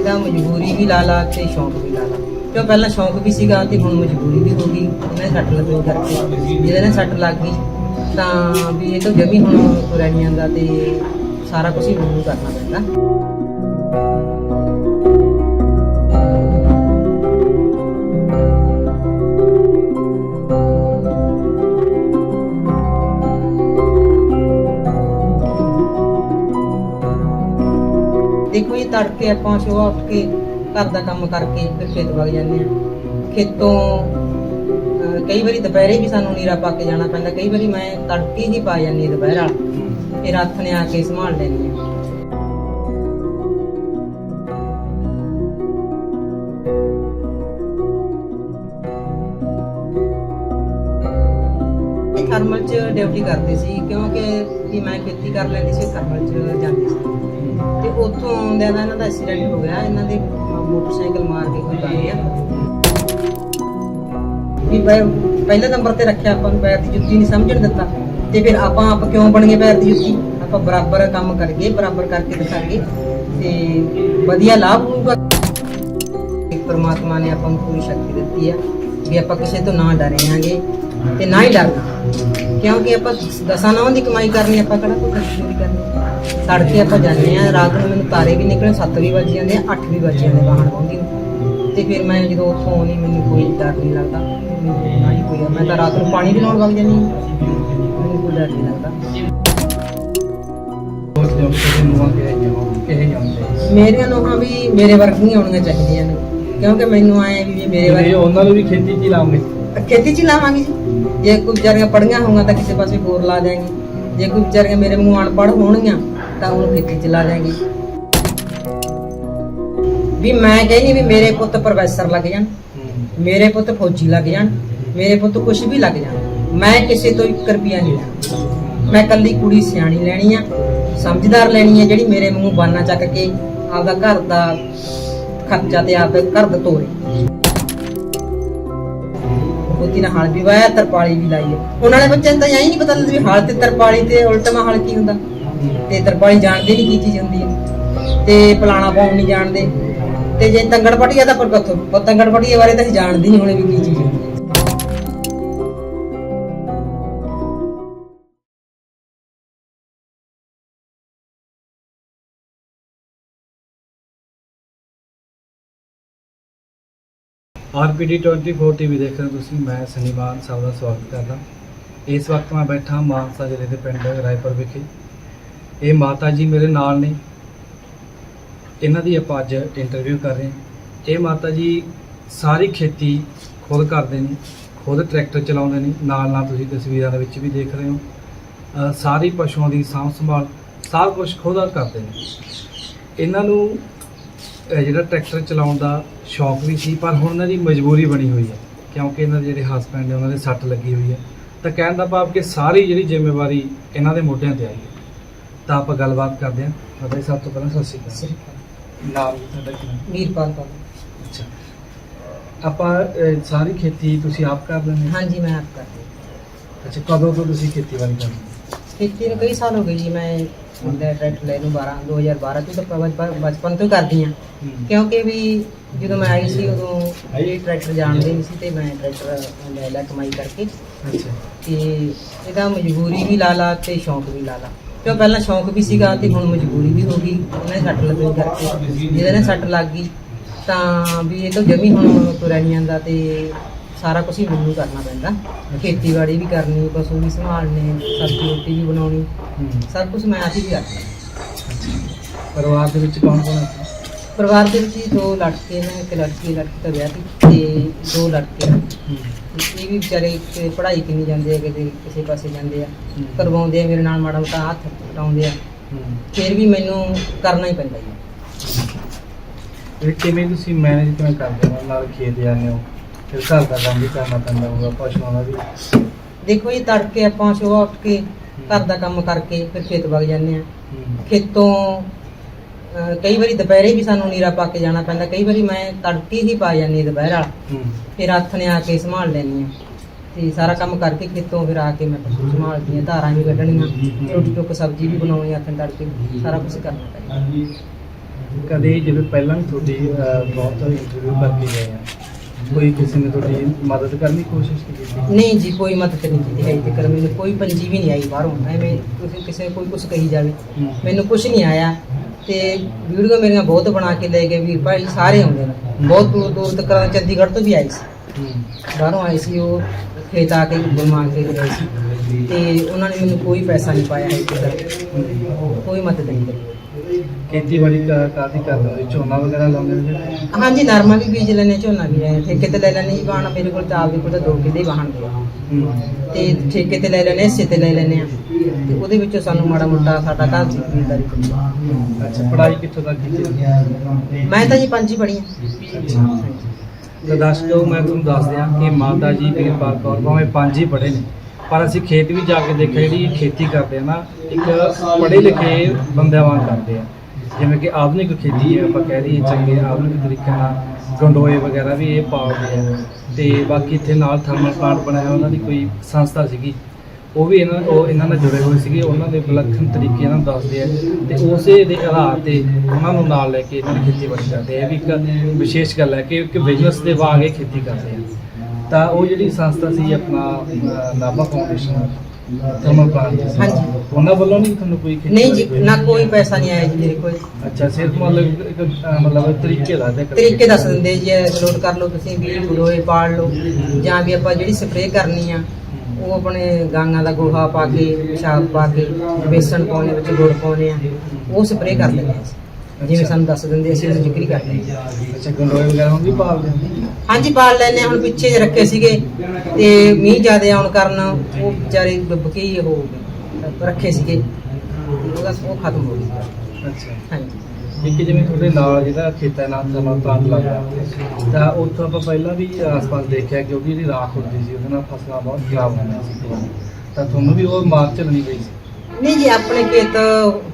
ਇਹਦਾ ਮਜਬੂਰੀ ਵੀ ਲਾ ਲਾ ਤੇ ਸ਼ੌਂਕ ਵੀ ਲਾ ਲਾ। ਕਿਉਂ ਪਹਿਲਾਂ ਸ਼ੌਂਕ ਵੀ ਸੀਗਾ ਤੇ ਹੁਣ ਮਜਬੂਰੀ ਵੀ ਹੋ ਗਈ ਇਹਨੇ ਸੱਟ ਲੱਗਣ ਕਰਕੇ। ਜਿਹਦੇ ਨਾਲ ਸੱਟ ਲੱਗ ਗਈ, ਤਾਂ ਵੀ ਇਹ ਤਾਂ ਜਮੀ ਹੁਣ ਤੁਰਿਆ ਦਾ ਜਾਂਦਾ ਤੇ ਸਾਰਾ ਕੁਝ ਹੀ ਮੈਨੂੰ ਕਰਨਾ ਪੈਂਦਾ। ਤੜਕੇ ਆਪਾਂ ਸੁਬਾਹ ਉੱਠ ਕੇ ਘਰ ਦਾ ਕੰਮ ਕਰਕੇ ਫਿਰ ਖੇਤ ਵਗ ਜਾਂਦੇ ਆ ਖੇਤੋਂ ਅਹ, ਕਈ ਵਾਰੀ ਦੁਪਹਿਰੇ ਵੀ ਸਾਨੂੰ ਨੀਰਾ ਪਾ ਕੇ ਜਾਣਾ ਪੈਂਦਾ। ਕਈ ਵਾਰੀ ਮੈਂ ਤੜਕੇ ਹੀ ਪਾ ਜਾਂਦੀ ਹਾਂ ਦੁਪਹਿਰ ਵਾਲਾ। ਫਿਰ ਹੱਥ ਨੇ ਆ ਕੇ ਸੰਭਾਲ ਲੈਂਦੀ ਥਰਮਲ ਚ ਡਿਊਟੀ ਕਰਦੇ ਸੀ, ਕਿਉਂਕਿ ਵੀ ਮੈਂ ਖੇਤੀ ਕਰ ਲੈਂਦੀ ਸੀ ਥਰਮਲ ਚ ਜਾਂਦੀ ਸੀ। ਤੇ ਉੱਥੋਂ ਆਉਂਦਿਆਂ ਦਾ ਇਹਨਾਂ ਦਾ ਐਕਸੀਡੈਂਟ ਹੋ ਗਿਆ, ਇਹਨਾਂ ਦੇ ਮੋਟਰਸਾਈਕਲ ਮਾਰ ਕੇ ਕੋਈ ਲੱਗ ਗਿਆ ਵੀ ਪਹਿਲੇ ਨੰਬਰ ਤੇ ਰੱਖਿਆ ਆਪਾਂ ਨੂੰ, ਪੈਰ ਦੀ ਜੁੱਤੀ ਨਹੀਂ ਸਮਝਣ ਦਿੱਤਾ। ਤੇ ਫਿਰ ਆਪਾਂ ਆਪ ਕਿਉਂ ਬਣ ਗਏ ਪੈਰ ਦੀ ਜੁੱਤੀ? ਆਪਾਂ ਬਰਾਬਰ ਕੰਮ ਕਰਕੇ ਬਰਾਬਰ ਕਰਕੇ ਦਿਖਾਈਏ ਤੇ ਵਧੀਆ ਲਾਭ ਹੋਊਗਾ। ਪਰਮਾਤਮਾ ਨੇ ਆਪਾਂ ਨੂੰ ਪੂਰੀ ਸ਼ਕਤੀ ਦਿੱਤੀ ਆ, ਵੀ ਆਪਾਂ ਕਿਸੇ ਤੋਂ ਨਾ ਡਰਾਂਗੇ ਤੇ ਨਾ ਹੀ ਡਰਨਾ। ਕਿਉਂਕਿ ਆਪਾਂ ਦਸਾਂ ਨਾਵਾਂ ਦੀ ਕਮਾਈ ਕਰਨੀ ਆਪਾਂ ਕਿਹੜਾ ਕੋਈ ਖਰਚੀ ਨਹੀਂ ਕਰਨੀ? ਤੜਕੇ ਆਪਾਂ ਜਾਂਦੇ ਆ ਰਾਤ ਨੂੰ ਮੈਨੂੰ ਤਾਰੇ ਵੀ ਨਿਕਲਣ 7 ਵੀ ਵੱਜ ਜਾਂਦੇ ਆ 8 ਵੀ ਵੱਜ ਜਾਂਦੇ ਪਾਉਂਦੀ ਨੂੰ ਤੇ ਫਿਰ ਮੈਂ ਜਦੋਂ ਉੱਥੋਂ ਆਉਣੀ ਮੈਨੂੰ ਕੋਈ ਡਰ ਨਹੀਂ ਲੱਗਦਾ। ਮੈਨੂੰ ਨਾ ਹੀ ਕੋਈ ਮੈਂ ਤਾਂ ਰਾਤ ਨੂੰ ਪਾਣੀ ਵੀ ਲਾਉਣ ਵਗ ਜਾਂਦੀ। ਮੈਨੂੰ ਕੋਈ ਡਰ ਨਹੀਂ ਲੱਗਦਾ। ਕੇ ਨੂੰ ਕੇ ਮੇਰੀਆਂ ਨੋਹਾਂ ਵੀ ਮੇਰੇ ਵਰਗੀਆਂ ਹੋਣੀਆਂ ਚਾਹੀਦੀਆਂ ਨੇ। ਕਿਉਂਕਿ ਮੈਨੂੰ ਆਏ ਵੀ ਮੇਰੇ ਵਰਗੀ ਉਹਨਾਂ ਨੂੰ ਵੀ ਖੇਤੀ 'ਚ ਲਾਉਂਗੇ। ਖੇਤੀ ਚ ਲਾਵਾਂਗੇ ਜੀ। ਜੇ ਕੋਈ ਵਿਚਾਰੀਆਂ ਪੜੀਆਂ ਹੋਣਗੀਆਂ ਤਾਂ ਕਿਸੇ ਪਾਸੇ ਹੋਰ ਲਾ ਦਿਆਂਗੇ। ਜੇ ਕੋਈ ਵਿਚਾਰੀਆਂ ਮੇਰੇ ਮੂੰਹ ਅਨਪੜ੍ਹ ਹੋਣਗੀਆਂ ਤਾਂ ਉਹਨੂੰ ਖੇਤੀ ਚ ਲਾ ਦਿਆਂਗੇ। ਵੀ ਮੈਂ ਕਹਿੰਦੀ ਵੀ ਮੇਰੇ ਪੁੱਤ ਪ੍ਰੋਫੈਸਰ ਲੱਗ ਜਾਣ, ਮੇਰੇ ਪੁੱਤ ਫੌਜੀ ਲੱਗ ਜਾਣ, ਮੇਰੇ ਪੁੱਤ ਕੁਛ ਵੀ ਲੱਗ ਜਾਣ। ਮੈਂ ਕਿਸੇ ਤੋਂ 1 ਰੁਪਿਆ ਨਹੀਂ ਲੈਣਾ। ਮੈਂ ਕੱਲੀ ਕੁੜੀ ਸਿਆਣੀ ਲੈਣੀ ਆ, ਸਮਝਦਾਰ ਲੈਣੀ ਆ ਜਿਹੜੀ ਮੇਰੇ ਮੂੰਹ ਬਾਨਾ ਚੱਕ ਕੇ ਆਪਦਾ ਘਰ ਦਾ ਖਰਚਾ ਤੇ ਆਪਦਾ ਘਰ ਦਾ ਤੋਰੇ। ਉਹਦੀ ਨਾਲ ਹਲ ਵੀ ਵਾਇਆ ਤਰਪਾਲੀ ਵੀ ਲਾਈ ਹੈ। ਉਹਨਾਂ ਵਾਲੇ ਬੱਚਿਆਂ ਨੂੰ ਤਾਂ ਐਂ ਹੀ ਨਹੀਂ ਪਤਾ ਲੱਗਦਾ ਵੀ ਹਲ ਤੇ ਤਰਪਾਲੀ ਤੇ ਉਲਟਮਾ ਹਲ ਕੀ ਹੁੰਦਾ। ਤੇ ਤਰਪਾਲੀ ਜਾਣਦੇ ਨਹੀਂ ਕੀ ਚੀਜ਼ ਹੁੰਦੀ ਹੈ। ਤੇ ਪਲਾਣਾ ਪਾਉਣ ਨਹੀਂ ਜਾਣਦੇ। ਤੇ ਜੇ ਤੰਗੜ ਪਟੀਆ ਤਾਂ ਪਰ ਕੱਥੋਂ ਉਹ ਤੰਗੜ ਪਟੀਏ ਬਾਰੇ ਤਾਂ ਅਸੀਂ ਜਾਣਦੇ ਨਹੀਂ ਹੋਣੇ ਵੀ ਕੀ ਚੀਜ਼ ਆਰਪੀਡੀ 24 ਟੀਵੀ ਦੇਖ ਰਹੇ ਹੋ ਤੁਸੀਂ, ਮੈਂ ਸਨੀਮਾਨ ਸਾਹਿਬ ਦਾ ਸਵਾਗਤ ਕਰਦਾ। ਇਸ ਵਕਤ ਮੈਂ ਬੈਠਾ ਮਾਨਸਾ ਜ਼ਿਲ੍ਹੇ ਦੇ ਪਿੰਡ ਰਾਏਪੁਰ ਵਿਖੇ। ਇਹ ਮਾਤਾ ਜੀ ਮੇਰੇ ਨਾਲ ਨੇ। ਇਹਨਾਂ ਦੀ ਆਪਾਂ ਅੱਜ ਇੰਟਰਵਿਊ ਕਰ ਰਹੇ ਹਾਂ। ਇਹ ਮਾਤਾ ਜੀ ਸਾਰੀ ਖੇਤੀ ਖੁਦ ਕਰਦੇ ਨੇ, ਖੁਦ ਟਰੈਕਟਰ ਚਲਾਉਂਦੇ ਨੇ ਨਾਲ ਨਾਲ ਤੁਸੀਂ ਤਸਵੀਰਾਂ ਦੇ ਵਿੱਚ ਵੀ ਦੇਖ ਰਹੇ ਹੋ। ਸਾਰੀ ਪਸ਼ੂਆਂ ਦੀ ਸਾਂਭ ਸੰਭਾਲ ਸਭ ਕੁਝ ਖੁਦ ਕਰਦੇ ਨੇ। ਇਹਨਾਂ ਨੂੰ ਇਹ ਜਿਹੜਾ ਟਰੈਕਟਰ ਚਲਾਉਣ ਦਾ ਸ਼ੌਕ ਵੀ ਸੀ ਪਰ ਹੁਣ ਇਹਨਾਂ ਦੀ ਮਜਬੂਰੀ ਬਣੀ ਹੋਈ ਹੈ ਕਿਉਂਕਿ ਇਹਨਾਂ ਦੇ ਜਿਹੜੇ ਹਸਬੰਡ ਨੇ ਉਹਨਾਂ ਦੇ ਸੱਟ ਲੱਗੀ ਹੋਈ ਹੈ। ਤਾਂ ਕਹਿਣ ਦਾ ਭਾਵ ਕਿ ਸਾਰੀ ਜਿਹੜੀ ਜ਼ਿੰਮੇਵਾਰੀ ਇਹਨਾਂ ਦੇ ਮੋਢਿਆਂ ਤੇ ਆਈ ਹੈ। ਤਾਂ ਆਪਾਂ ਗੱਲਬਾਤ ਕਰਦੇ ਹਾਂ। ਹੀ ਸਭ ਤੋਂ ਪਹਿਲਾਂ ਸਤਿ ਸ਼੍ਰੀ ਅਕਾਲ। ਨਾਮ ਜੀ ਤੁਹਾਡਾ ਕੀ ਨਾਮ? ਵੀਰਪਾਲ ਕੌਰ। ਅੱਛਾ। ਆਪਾਂ ਸਾਰੀ ਖੇਤੀ ਤੁਸੀਂ ਆਪ ਕਰਦੇ ਹੋ? ਹਾਂਜੀ ਮੈਂ ਆਪ ਕਰਦੀ ਅੱਛਾ ਕਦੋਂ ਤੋਂ ਤੁਸੀਂ ਖੇਤੀਬਾੜੀ ਕਰਦੇ ਹੋ? ਖੇਤੀ ਨੂੰ ਕਈ ਸਾਲ ਹੋ ਗਏ ਜੀ ਮੈਂ ਮੁੰਡਾ ਟਰੈਕਟਰ ਲੈ ਨੂੰ 12 2012 ਤੋਂ ਤਾਂ ਬਚਪਨ ਬਚਪਨ ਤੋਂ ਹੀ ਕਰਦੀ ਹਾਂ। ਕਿਉਂਕਿ ਵੀ ਜਦੋਂ ਮੈਂ ਆਈ ਸੀ ਉਦੋਂ ਇਹ ਟਰੈਕਟਰ ਜਾਣਦੇ ਨਹੀਂ ਸੀ ਤੇ ਮੈਂ ਟਰੈਕਟਰ ਲੈ ਲਿਆ ਕਮਾਈ ਕਰਕੇ। ਅੱਛਾ। ਤੇ ਇਹਦਾ ਮਜਬੂਰੀ ਵੀ ਲਾ ਲਾ ਤੇ ਸ਼ੌਂਕ ਵੀ ਲਾ ਲਾ। ਕਿਉਂ ਪਹਿਲਾਂ ਸ਼ੌਂਕ ਵੀ ਸੀਗਾ ਤੇ ਹੁਣ ਮਜਬੂਰੀ ਵੀ ਹੋ ਗਈ। ਉਹਨੇ ਸੱਟ ਲੱਗਣ ਕਰਕੇ। ਜਿਹਦੇ ਨਾਲ ਸੱਟ ਲੱਗ ਗਈ ਤਾਂ ਵੀ ਇਹ ਤਾਂ ਜਮੀ ਹੁਣ ਤੁਰਿਆ ਨਹੀਂ ਜਾਂਦਾ ਤੇ ਸਾਰਾ ਕੁਝ ਹੀ ਮੈਨੂੰ ਕਰਨਾ ਪੈਂਦਾ। ਖੇਤੀਬਾੜੀ ਵੀ ਕਰਨੀ ਪਸ਼ੂ ਵੀ ਸੰਭਾਲਣੇ ਸਬਜ਼ੀ ਰੋਟੀ ਵੀ ਬਣਾਉਣੀ ਸਭ ਕੁਝ ਮੈਂ ਆਪ ਹੀ ਕਰਦਾ ਪਰਿਵਾਰ ਦੇ ਵਿੱਚ ਕੌਣ ਕੌਣ ਹੈ? ਪਰਿਵਾਰ ਦੇ ਵਿੱਚ ਹੀ ਦੋ ਲੜਕੇ ਨੇ ਇੱਕ ਲੜਕੀ ਲੜਕੀ ਤਾਂ ਵਿਆਹ ਤੀ ਤੇ ਦੋ ਲੜਕੇ ਨੇ। ਇਹ ਵੀ ਵਿਚਾਰੇ ਕਿਤੇ ਪੜ੍ਹਾਈ ਕਿੰਨੀ ਜਾਂਦੇ ਆ ਕਿਤੇ ਕਿਸੇ ਪਾਸੇ ਜਾਂਦੇ ਆ ਕਰਵਾਉਂਦੇ ਆ ਮੇਰੇ ਨਾਲ ਮਾੜਾ ਮੋਟਾ ਹੱਥ ਪਟਾਉਂਦੇ ਆ। ਫਿਰ ਵੀ ਮੈਨੂੰ ਕਰਨਾ ਹੀ ਪੈਂਦਾ ਜੀ। ਇਹ ਕਿਵੇਂ ਤੁਸੀਂ ਮੈਨੇਜ ਕਿਵੇਂ ਕਰਦੇ ਹੋ? ਨਾਲ ਖੇਤ ਜਾਂਦੇ ਹੋ? ਫਿਰ ਘਰ ਦਾ ਕੰਮ ਵੀ ਕਰਨਾ ਪੈਂਦਾ ਹੋਊਗਾ ਪਸ਼ੂਆਂ ਦਾ ਵੀ। ਦੇਖੋ ਜੀ ਤੜਕੇ ਆਪਾਂ ਸੁਬਾਹ ਉੱਠ ਕੇ ਘਰ ਦਾ ਕੰਮ ਕਰਕੇ ਫਿਰ ਖੇਤ ਵਗ ਜਾਂਦੇ ਆ। ਖੇਤੋਂ ਅਹ, ਕਈ ਵਾਰੀ ਦੁਪਹਿਰੇ ਵੀ ਸਾਨੂੰ ਨੀਰਾ ਪਾ ਕੇ ਜਾਣਾ ਪੈਂਦਾ ਕਈ ਵਾਰੀ ਮੈਂ ਤੜਕੇ ਹੀ ਪਾ ਜਾਂਦੀ ਦੁਪਹਿਰ ਵਾਲਾ। ਫਿਰ ਹੱਥ ਨੇ ਆ ਕੇ ਸੰਭਾਲ ਲੈਂਦੀ ਆ ਤੇ ਸਾਰਾ ਕੰਮ ਕਰਕੇ ਖੇਤੋਂ ਫਿਰ ਆ ਕੇ ਮੈਂ ਪਸ਼ੂ ਸੰਭਾਲਦੀ ਆ ਧਾਰਾਂ ਵੀ ਕੱਢਣੀਆਂ ਰੋਟੀ ਟੁੱਕ ਸਬਜ਼ੀ ਵੀ ਬਣਾਉਣੀ ਹੱਥ ਤੜਕੇ ਸਾਰਾ ਕੁਝ ਕਰਨਾ ਪੈਂਦਾ। ਕਦੇ ਜਿਵੇਂ ਪਹਿਲਾਂ ਵੀ ਤੁਹਾਡੀ ਅਹ, ਬਹੁਤ ਇੰਟਰਵਿਊ ਕਰਕੇ ਗਏ ਆ ਕੋਈ ਕਿਸੇ ਨੇ ਤੁਹਾਡੀ ਮਦਦ ਕਰਨ ਦੀ ਕੋਸ਼ਿਸ਼ ਕੀਤੀ? ਨਹੀਂ ਜੀ ਕੋਈ ਮਦਦ ਨਹੀਂ ਕੀਤੀ ਹੈ ਤੇ ਮੈਨੂੰ ਕੋਈ ਪੰਜੀ ਵੀ ਨਹੀਂ ਆਈ ਬਾਹਰੋਂ। ਐਵੇਂ ਕਿਸੇ ਕਿਸੇ ਕੋਈ ਕੁਝ ਕਹੀ ਜਾਵੇ। ਮੈਨੂੰ ਕੁਝ ਨਹੀਂ ਆਇਆ। ਤੇ ਵੀਡੀਓ ਮੇਰੀਆਂ ਬਹੁਤ ਬਣਾ ਕੇ ਲੈ ਗਏ ਵੀਰ ਭਾਈ ਸਾਰੇ ਆਉਂਦੇ ਨੇ। ਬਹੁਤ ਦੂਰ ਦੂਰ ਤੱਕ ਚੰਡੀਗੜ੍ਹ ਤੋਂ ਵੀ ਆਏ ਸੀ। ਬਾਹਰੋਂ ਆਏ ਸੀ ਉਹ ਖੇਤ ਆ ਕੇ ਬੁਲਮਾਨ ਕੇ ਗਏ ਸੀ। ਤੇ ਉਹਨਾਂ ਨੇ ਮੈਨੂੰ ਕੋਈ ਪੈਸਾ ਨਹੀਂ ਪਾਇਆ ਹੈ। ਕੋਈ ਮਦਦ ਨਹੀਂ ਕਰੀ ਖੇਤੀਬਾੜੀ ਕਾ- ਕਾਹਦੀ ਕਰਦੇ ਹੋ? ਝੋਨਾ ਵਗੈਰਾ ਲਾਉਂਦੇ ਨੇ ਜਿਹੜੇ? ਹਾਂਜੀ ਨਰਮਾ ਵੀ ਬੀਜ ਲੈਣੇ ਝੋਨਾ ਵੀ ਹੈ। ਠੇਕੇ ਤੇ ਲੈ ਲੈਣੇ ਜੀ ਵਾਹਣ ਮੇਰੇ ਕੋਲ ਤਾਂ ਆਪਦੇ ਕੋਲ ਤਾਂ ਦੋ ਕਿੱਲੇ ਵਾਹਣ ਦੇ ਆ। ਹੂੰ। ਤੇ ਠੇਕੇ ਤੇ ਲੈ ਲੈਣੇ ਹਿੱਸੇ ਤੇ ਲੈ ਲੈਣੇ ਆ ਤੇ ਉਹਦੇ ਵਿੱਚੋਂ ਸਾਨੂੰ ਮਾੜਾ ਮੋਟਾ ਸਾਡਾ ਘਰ ਦੀ ਜ਼ਿੰਮੇਵਾਰੀ ਅੱਛਾ ਪੜ੍ਹਾਈ ਕਿੱਥੋਂ ਤੱਕ ਕੀਤੀ ਮੈਂ ਤਾਂ ਜੀ ਪੰਜ ਹੀ। ਪੜ੍ਹੀ ਆ ਤਾਂ ਦਰਸ਼ਕੋ ਮੈਂ ਤੁਹਾਨੂੰ ਦੱਸ ਦਿਆਂ ਕਿ ਮਾਤਾ ਜੀ ਵੀਰਪਾਲ ਕੌਰ ਭਾਵੇਂ ਪੰਜ ਹੀ ਪੜ੍ਹੇ ਨੇ। ਪਰ ਅਸੀਂ ਖੇਤ ਵੀ ਜਾ ਕੇ ਦੇਖਿਆ ਜਿਹੜੀ ਖੇਤੀ ਕਰਦੇ ਆ ਨਾ ਇੱਕ ਪੜ੍ਹੇ ਲਿਖੇ ਬੰਦਿਆਂ ਵਾਂਗ ਕਰਦੇ ਆ। ਜਿਵੇਂ ਕਿ ਆਧੁਨਿਕ ਖੇਤੀ ਹੈ, ਆਪਾਂ ਕਹਿ ਲਈਏ ਚੰਗੇ ਆਧੁਨਿਕ ਤਰੀਕੇ ਨਾਲ ਗੰਡੋਏ ਵਗੈਰਾ ਵੀ ਇਹ ਪਾਉਂਦੇ ਆ। ਤੇ ਬਾਕੀ ਇੱਥੇ ਨਾਲ ਥਰਮਲ ਪਲਾਂਟ ਬਣਾਇਆ ਉਹਨਾਂ ਦੀ ਕੋਈ ਸੰਸਥਾ ਸੀਗੀ। ਉਹ ਵੀ ਇਹਨਾਂ, ਉਹ ਇਹਨਾਂ ਨਾਲ ਜੁੜੇ ਹੋਏ ਸੀਗੇ, ਉਹਨਾਂ ਦੇ ਵਿਲੱਖਣ ਤਰੀਕੇ ਨਾਲ ਦੱਸਦੇ ਆ। ਤੇ ਉਸੇ ਦੇ ਆਧਾਰ ਤੇ ਉਹਨਾਂ ਨੂੰ ਨਾਲ ਲੈ ਕੇ ਇਹਨਾਂ ਦੀ ਖੇਤੀਬਾੜੀ ਕਰਦੇ ਆ। ਇਹ ਵੀ ਇੱਕ ਵਿਸ਼ੇਸ਼ ਗੱਲ ਹੈ ਕਿ ਇੱਕ ਬਿਜ਼ਨਸ ਦੇ ਵਾਂਗ ਇਹ ਖੇਤੀ ਕਰਦੇ ਆ। ਤਾਂ ਉਹ ਜਿਹੜੀ ਸੰਸਥਾ ਸੀ ਆਪਣਾ ਨਾਭਾ ਫਾਊਂਡੇਸ਼ਨ ਥਰਮਲ ਪਲਾਂਟ ਹਾਂਜੀ। ਉਹਨਾਂ ਵੱਲੋਂ ਨਹੀਂ ਤੁਹਾਨੂੰ ਕੋਈ ਖੇਤੀ ਨਹੀਂ ਜੀ ਨਾ ਕੋਈ ਪੈਸਾ ਨਹੀਂ ਆਇਆ ਜੀ ਮੇਰੇ ਕੋਲ ਅੱਛਾ ਸਿਰਫ ਮਤਲਬ ਇੱਕ ਅਹ, ਮਤਲਬ ਤਰੀਕੇ ਦੱਸ ਦਿੰਦੇ ਜੀ ਲੋਡ ਕਰ ਲਓ ਤੁਸੀਂ ਵੀ ਗਲੋਏ ਪਾੜ ਲਓ ਜਾਂ ਵੀ ਆਪਾਂ ਜਿਹੜੀ ਸਪਰੇਅ ਕਰਨੀ ਆ ਉਹ ਆਪਣੇ ਗਾਂਗਾ ਦਾ ਗੋਹਾ ਪਾ ਕੇ ਪਿਸ਼ਾਬ ਪਾ ਕੇ ਬੇਸਣ ਪਾਉਣੇ ਵਿੱਚ ਗੁੜ ਪਾਉਣੇ ਆ ਉਹ ਸਪਰੇਅ ਕਰ ਦਿੰਦੇ ਆ ਅਸੀਂ। ਜਿਵੇਂ ਸਾਨੂੰ ਦੱਸ ਦਿੰਦੇ ਅਸੀਂ ਉਹਦੀ ਜ਼ਿਕਰੀ ਕਰਦੇ ਹਾਂ ਅੱਛਾ ਗੰਡੋਏ ਵਗੈਰਾ ਹੁਣ ਵੀ ਪਾਲਦੇ ਹੋ। ਹਾਂਜੀ ਪਾਲ ਲੈਨੇ ਹੁਣ ਪਿੱਛੇ ਜੇ ਰੱਖੇ ਸੀਗੇ ਤੇ ਮੀਂਹ ਜ਼ਿਆਦਾ ਆਉਣ ਕਾਰਨ ਉਹ ਵਿਚਾਰੇ ਡੁੱਬ ਕੇ ਹੀ ਹੋ ਗਏ ਰੱਖੇ ਸੀਗੇ। ਉਹਦਾ ਉਹ ਖਤਮ ਹੋ ਗਿਆ ਅੱਛਾ। ਹਾਂਜੀ। ਇੱਕ ਜਿਵੇਂ ਤੁਹਾਡੇ ਨਾਲ ਜਿਹੜਾ ਖੇਤਾਂ ਨਾਲ ਥਰਮਲ ਪਲਾਂਟ ਲੱਗਾ ਤਾਂ ਉੱਥੋਂ ਆਪਾਂ ਪਹਿਲਾਂ ਵੀ ਆਸ-ਪਾਸ ਦੇਖਿਆ ਕਿਉਂਕਿ ਜਿਹੜੀ ਰਾਖ ਹੁੰਦੀ ਸੀ ਉਹਦੇ ਨਾਲ ਫਸਲਾਂ ਬਹੁਤ ਖਰਾਬ ਹੁੰਦੀਆਂ ਸੀ। ਤਾਂ ਤੁਹਾਨੂੰ ਵੀ ਉਹ ਮਾਰ ਝੱਲਣੀ ਪਈ ਸੀ? ਨਹੀਂ ਜੀ ਆਪਣੇ ਖੇਤ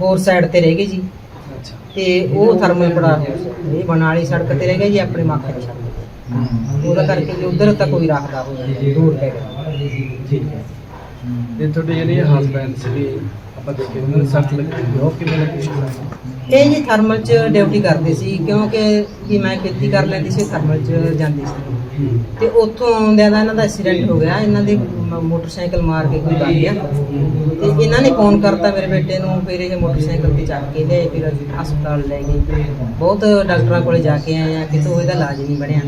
ਹੋਰ ਸਾਈਡ ਤੇ ਰਹਿ ਗਏ ਜੀ। ਤੇ ਉਹ ਥਰਮਲ ਪੜਾ ਇਹ ਬਨਾਲੀ ਸੜਕ ਤੇ ਰਹਿ ਗਿਆ ਜੀ ਆਪਣੇ ਮਾਖੇ ਦੀ ਸੜਕ ਤੇ। ਉਹਦਾ ਕਰਕੇ ਜੀ ਉਧਰ ਤਾਂ ਕੋਈ ਰੱਖਦਾ ਹੋ। ਜਾਂਦਾ ਦੂਰ ਪੈ ਗਿਆ ਠੀਕ ਹੈ ਤੇ ਤੁਹਾਡੇ ਜਿਹੜੇ ਹਸਬੈਂਡ ਸੀਗੇ ਆਪਾਂ ਦੇਖੇ ਉਹਨਾਂ ਨੂੰ ਸੱਟ ਲੱਗੀ ਸੀ, ਉਹ ਕਿਵੇਂ ਲੱਗੀ ਸੀ? ਸੱਟ? ਇਹ ਜੀ ਥਰਮਲ 'ਚ ਡਿਊਟੀ ਕਰਦੇ ਸੀ ਕਿਉਂਕਿ ਵੀ ਮੈਂ ਖੇਤੀ ਕਰ ਲੈਂਦੀ ਸੀ ਥਰਮਲ 'ਚ ਜਾਂਦੀ ਸੀ। ਤੇ ਉੱਥੋਂ ਆਉਂਦਿਆਂ ਦਾ ਇਹਨਾਂ ਦਾ ਐਕਸੀਡੈਂਟ ਹੋ ਗਿਆ ਇਹਨਾਂ ਦੇ ਮੋਟਰਸਾਈਕਲ ਮਾਰ ਕੇ ਕੋਈ ਲੱਗ ਗਿਆ। ਤੇ ਇਹਨਾਂ ਨੇ ਫੋਨ ਕਰਤਾ ਮੇਰੇ ਬੇਟੇ ਨੂੰ ਫਿਰ ਇਹ ਮੋਟਰਸਾਈਕਲ ਤੇ ਚੱਕ ਕੇ ਲਿਆਏ ਫਿਰ ਹਸਪਤਾਲ ਲੈ ਗਏ। ਬਹੁਤ ਡਾਕਟਰਾਂ ਕੋਲੇ ਜਾ ਕੇ ਆਏ ਆ ਕਿਤੋਂ ਇਹਦਾ ਇਲਾਜ ਨਹੀਂ ਬਣਿਆ।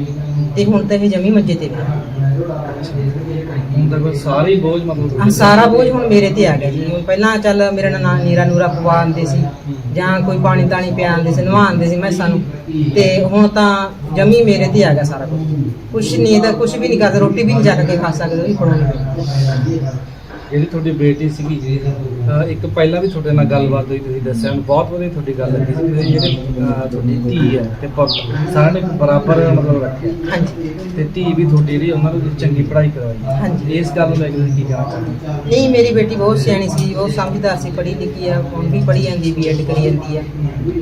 ਤੇ ਹੁਣ ਤਾਂ ਇਹ ਜਮੀ ਮੰਜੇ ਤੇ ਪਿਆ। ਹੁਣ ਤਾਂ ਸਾਰੇ ਬੋਝ ਮਤਲਬ ਆਹ ਸਾਰਾ ਬੋਝ ਹੁਣ ਮੇਰੇ ਤੇ ਆ ਗਿਆ ਜੀ। ਪਹਿਲਾਂ ਚੱਲ ਮੇਰੇ ਨਾਲ ਨੀਰਾ ਨੂਰਾ ਪਵਾਉਂਦੇ ਸੀ, ਜਾਂ ਕੋਈ ਪਾਣੀ ਤਾਣੀ ਪਿਆਉਂਦੇ ਸੀ ਨਵਾਉਂਦੇ ਸੀ ਮੈਂ ਸਾਨੂੰ ਤੇ ਹੁਣ ਤਾਂ ਜਮੀ ਮੇਰੇ ਤੇ ਆ ਗਿਆ ਸਾਰਾ ਕੁਝ ਕੁਛ ਨਹੀਂ ਤਾਂ ਕੁਛ ਵੀ ਨਹੀਂ ਕਰਦੇ, ਰੋਟੀ ਵੀ ਨਹੀਂ ਜਾ ਕੇ ਖਾ ਸਕਦੇ ਉਹ ਵੀ ਫੜਾਉਣੀ ਜਿਹੜੀ ਤੁਹਾਡੀ ਬੇਟੀ ਸੀਗੀ ਅਹ ਇੱਕ ਪਹਿਲਾਂ ਵੀ ਤੁਹਾਡੇ ਨਾਲ ਗੱਲਬਾਤ ਹੋਈ ਤੁਸੀਂ ਦੱਸਿਆ ਮੈਨੂੰ ਬਹੁਤ ਵਧੀਆ ਤੁਹਾਡੀ ਗੱਲ ਲੱਗੀ ਸੀ ਕਿ ਜਿਹੜੇ ਅਹ ਤੁਹਾਡੀ ਧੀ ਹੈ ਤੇ ਪੁੱਤ ਸਾਰਿਆਂ ਨੇ ਬਰਾਬਰ ਮਤਲਬ ਰੱਖਿਆ। ਹਾਂਜੀ। ਤੇ ਧੀ ਵੀ ਤੁਹਾਡੀ ਜਿਹੜੀ ਉਹਨਾਂ ਨੂੰ ਚੰਗੀ ਪੜ੍ਹਾਈ ਕਰਵਾਈ। ਹਾਂਜੀ। ਇਸ ਗੱਲ ਨੂੰ ਲੈ ਕੇ ਤੁਸੀਂ ਕੀ ਕਹਿਣਾ ਚਾਹੁੰਦੇ ਹੋ? ਨਹੀਂ ਮੇਰੀ ਬੇਟੀ ਬਹੁਤ ਸਿਆਣੀ ਸੀ ਬਹੁਤ ਸਮਝਦਾਰ ਸੀ ਪੜ੍ਹੀ ਲਿਖੀ ਆ ਹੁਣ ਵੀ ਪੜ੍ਹੀ ਜਾਂਦੀ ਬੀਐਡ ਕਰੀ ਜਾਂਦੀ ਆ।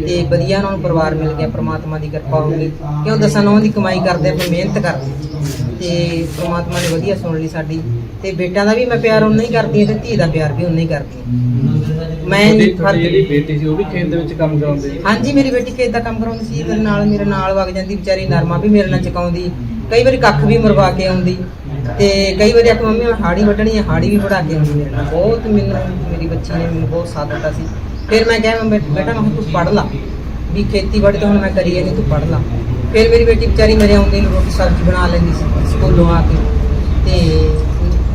ਤੇ ਵਧੀਆ ਉਹਨਾਂ ਨੂੰ ਪਰਿਵਾਰ ਮਿਲ ਗਿਆ ਪ੍ਰਮਾਤਮਾ ਦੀ ਕਿਰਪਾ ਹੋ ਗਈ ਦੱਸਾਂ ਉਹਨਾਂ ਦੀ ਕਮਾਈ ਕਰਦੇ ਆਪਣੀ ਮਿਹਨਤ ਕਰਦੇ ਤੇ ਪ੍ਰਮਾਤਮਾ ਨੇ ਵਧੀਆ ਸੁਣ ਲਈ ਸਾਡੀ ਤੇ ਬੇਟਿਆਂ ਦਾ ਵੀ ਮੈਂ ਪਿਆਰ ਉਨਾ ਹੀ ਕਰਦੀ ਹਾਂ ਤੇ ਧੀ ਦਾ ਪਿਆਰ ਵੀ ਉਨਾ ਹੀ ਕਰਦੀ ਹਾਂ। ਮੈਂ ਤੁਹਾਡੀ ਤੁਹਾਡੀ ਜਿਹੜੀ ਬੇਟੀ ਸੀ ਉਹ ਵੀ ਖੇਤ ਦੇ ਵਿੱਚ ਕੰਮ ਕਰਾਉਂਦੇ ਸੀ? ਹਾਂਜੀ ਮੇਰੀ ਬੇਟੀ ਖੇਤ ਦਾ ਕੰਮ ਕਰਾਉਂਦੀ ਸੀ ਤੇ ਨਾਲ ਮੇਰੇ ਨਾਲ ਵਗ ਜਾਂਦੀ ਵਿਚਾਰੀ ਨਰਮਾ ਵੀ ਮੇਰੇ ਨਾਲ ਚਕਾਉਂਦੀ ਕਈ ਵਾਰੀ ਕੱਖ ਵੀ ਮਰਵਾ ਕੇ ਆਉਂਦੀ ਤੇ ਕਈ ਵਾਰੀ ਆਖ ਮੰਮੀ ਮੈਂ ਹਾੜੀ ਵੱਢਣੀ ਹੈ ਹਾੜੀ ਵੀ ਵਢਾ ਕੇ ਆਉਂਦੀ ਮੇਰੇ ਨਾਲ। ਬਹੁਤ ਮੈਨੂੰ ਮੇਰੀ ਬੱਚੀ ਨੇ ਮੈਨੂੰ ਬਹੁਤ ਸਾਥ ਦਿੱਤਾ ਸੀ। ਫਿਰ ਮੈਂ ਕਿਹਾ ਬੇਟਾ ਮੈਂ ਤੂੰ ਪੜ੍ਹ ਲਾ ਵੀ ਖੇਤੀਬਾੜੀ ਤਾਂ ਹੁਣ ਮੈਂ ਕਰੀ ਨਹੀਂ ਤੂੰ ਪੜ੍ਹ ਲਾ। ਫਿਰ ਮੇਰੀ ਬੇਟੀ ਵਿਚਾਰੀ ਮੇਰੇ ਆਉਂਦੀ ਨੂੰ ਰੋਟੀ ਸਬਜ਼ੀ ਬਣਾ ਲੈਂਦੀ ਸੀ ਸਕੂਲੋਂ ਆ ਕੇ। ਤੇ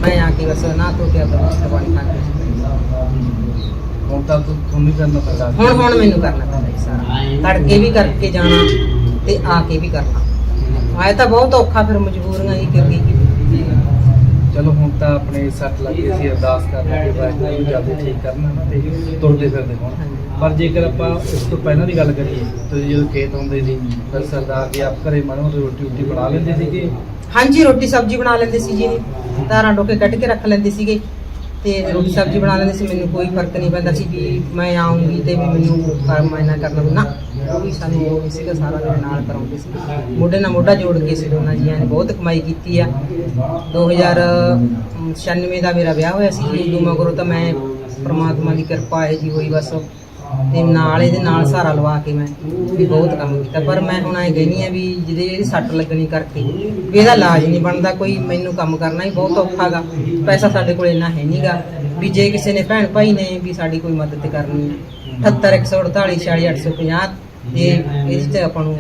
ਮੈਂ ਆ ਕੇ ਬਸ ਨਾ ਧੋ ਕੇ ਆਪਣਾ ਨਾਸ਼ਤਾ ਪਾਣੀ ਖਾ ਕੇ ਹੁਣ ਤਾਂ ਤੁ- ਤੁਹਾਨੂੰ ਕਰਨਾ ਪੈਂਦਾ ਹੁਣ ਹੁਣ ਮੈਨੂੰ ਕਰਨਾ ਪੈਂਦਾ ਜੀ ਸਾਰਾ। ਤੜਕੇ ਵੀ ਕਰਕੇ ਜਾਣਾ ਤੇ ਆ ਕੇ ਵੀ ਕਰਨਾ। ਆਏ ਤਾਂ ਬਹੁਤ ਔਖਾ ਫਿਰ ਮਜਬੂਰੀਆਂ ਹੀ ਕਿਉਂਕਿ ਚਲੋ ਹੁਣ ਤਾਂ ਆਪਣੇ ਸੱਟ ਲੱਗੀ ਸੀ ਅਰਦਾਸ ਕਰਨਾ ਕਿ ਵਾਹਿਗੁਰੂ ਨੂੰ ਜਲਦੀ ਠੀਕ ਕਰਨਾ ਤੇ ਤੁਰਦੇ ਫਿਰਦੇ ਹੋਣ। ਪਰ ਜੇਕਰ ਆਪਾਂ ਉਸ ਤੋਂ ਪਹਿਲਾਂ ਦੀ ਗੱਲ ਕਰੀਏ ਤੁਸੀਂ ਜਦੋਂ ਖੇਤ ਹੁੰਦੇ ਸੀ, ਫਿਰ ਸਰਦਾਰ ਜੀ ਆਪ ਘਰੇ ਮਾੜਾ ਰੋਟੀ ਰੋਟੀ ਬਣਾ ਲੈਂਦੇ ਸੀਗੇ। ਹਾਂਜੀ, ਰੋਟੀ ਸਬਜ਼ੀ ਬਣਾ ਲੈਂਦੇ ਸੀ ਜੀ। ਧਾਰਾਂ ਡੋਕੇ ਕੱਢ ਕੇ ਰੱਖ ਲੈਂਦੇ ਸੀਗੇ ਤੇ ਰੋਟੀ ਸਬਜ਼ੀ ਬਣਾ ਲੈਂਦੇ ਸੀ। ਮੈਨੂੰ ਕੋਈ ਫ਼ਰਕ ਨਹੀਂ ਪੈਂਦਾ ਸੀ ਵੀ ਮੈਂ ਆਉਂਗੀ ਤੇ ਮੈਨੂੰ ਕੰਮ ਇੰਨਾ ਕਰਨਾ ਪੈਣਾ ਉਹ ਵੀ ਸਾਨੂੰ ਉਹ ਸੀਗਾ, ਸਾਰਾ ਮੇਰੇ ਨਾਲ ਕਰਾਉਂਦੇ ਸੀ। ਮੋਢੇ ਨਾਲ ਮੋਢਾ ਜੋੜ ਕੇ ਸੀ ਦੋਨਾਂ ਜੀਆਂ ਨੇ ਬਹੁਤ ਕਮਾਈ ਕੀਤੀ ਆ। 2096 ਦਾ ਮੇਰਾ ਵਿਆਹ ਹੋਇਆ ਸੀ। ਉਦੋਂ ਮਗਰੋਂ ਤਾਂ ਮੈਂ ਪ੍ਰਮਾਤਮਾ ਦੀ ਕਿਰਪਾ ਹੈ ਜੀ, ਹੋਈ ਬਸ। ਤੇ ਨਾਲ ਇਹਦੇ ਨਾਲ ਸਹਾਰਾ ਲਵਾ ਕੇ ਮੈਂ ਵੀ ਬਹੁਤ ਕੰਮ ਕੀਤਾ। ਪਰ ਮੈਂ ਹੁਣ ਐ ਕਹਿੰਦੀ ਆ ਵੀ ਜਿਹਦੇ ਇਹਦੀ ਸੱਟ ਲੱਗਣੀ ਕਰਕੇ ਵੀ ਇਹਦਾ ਇਲਾਜ ਨਹੀਂ ਬਣਦਾ ਕੋਈ ਮੈਨੂੰ ਕੰਮ ਕਰਨਾ ਹੀ ਬਹੁਤ ਔਖਾਗਾ ਪੈਸਾ ਸਾਡੇ ਕੋਲ ਇੰਨਾ ਹੈ ਨਹੀਂਗਾ ਵੀ ਜੇ ਕਿਸੇ ਨੇ ਭੈਣ ਭਾਈ ਨੇ ਵੀ ਸਾਡੀ ਕੋਈ ਮਦਦ ਕਰਨੀ ਹੈ। 78 148 46850 ਤੇ ਇਹਦੇ ਤੇ ਆਪਾਂ ਨੂੰ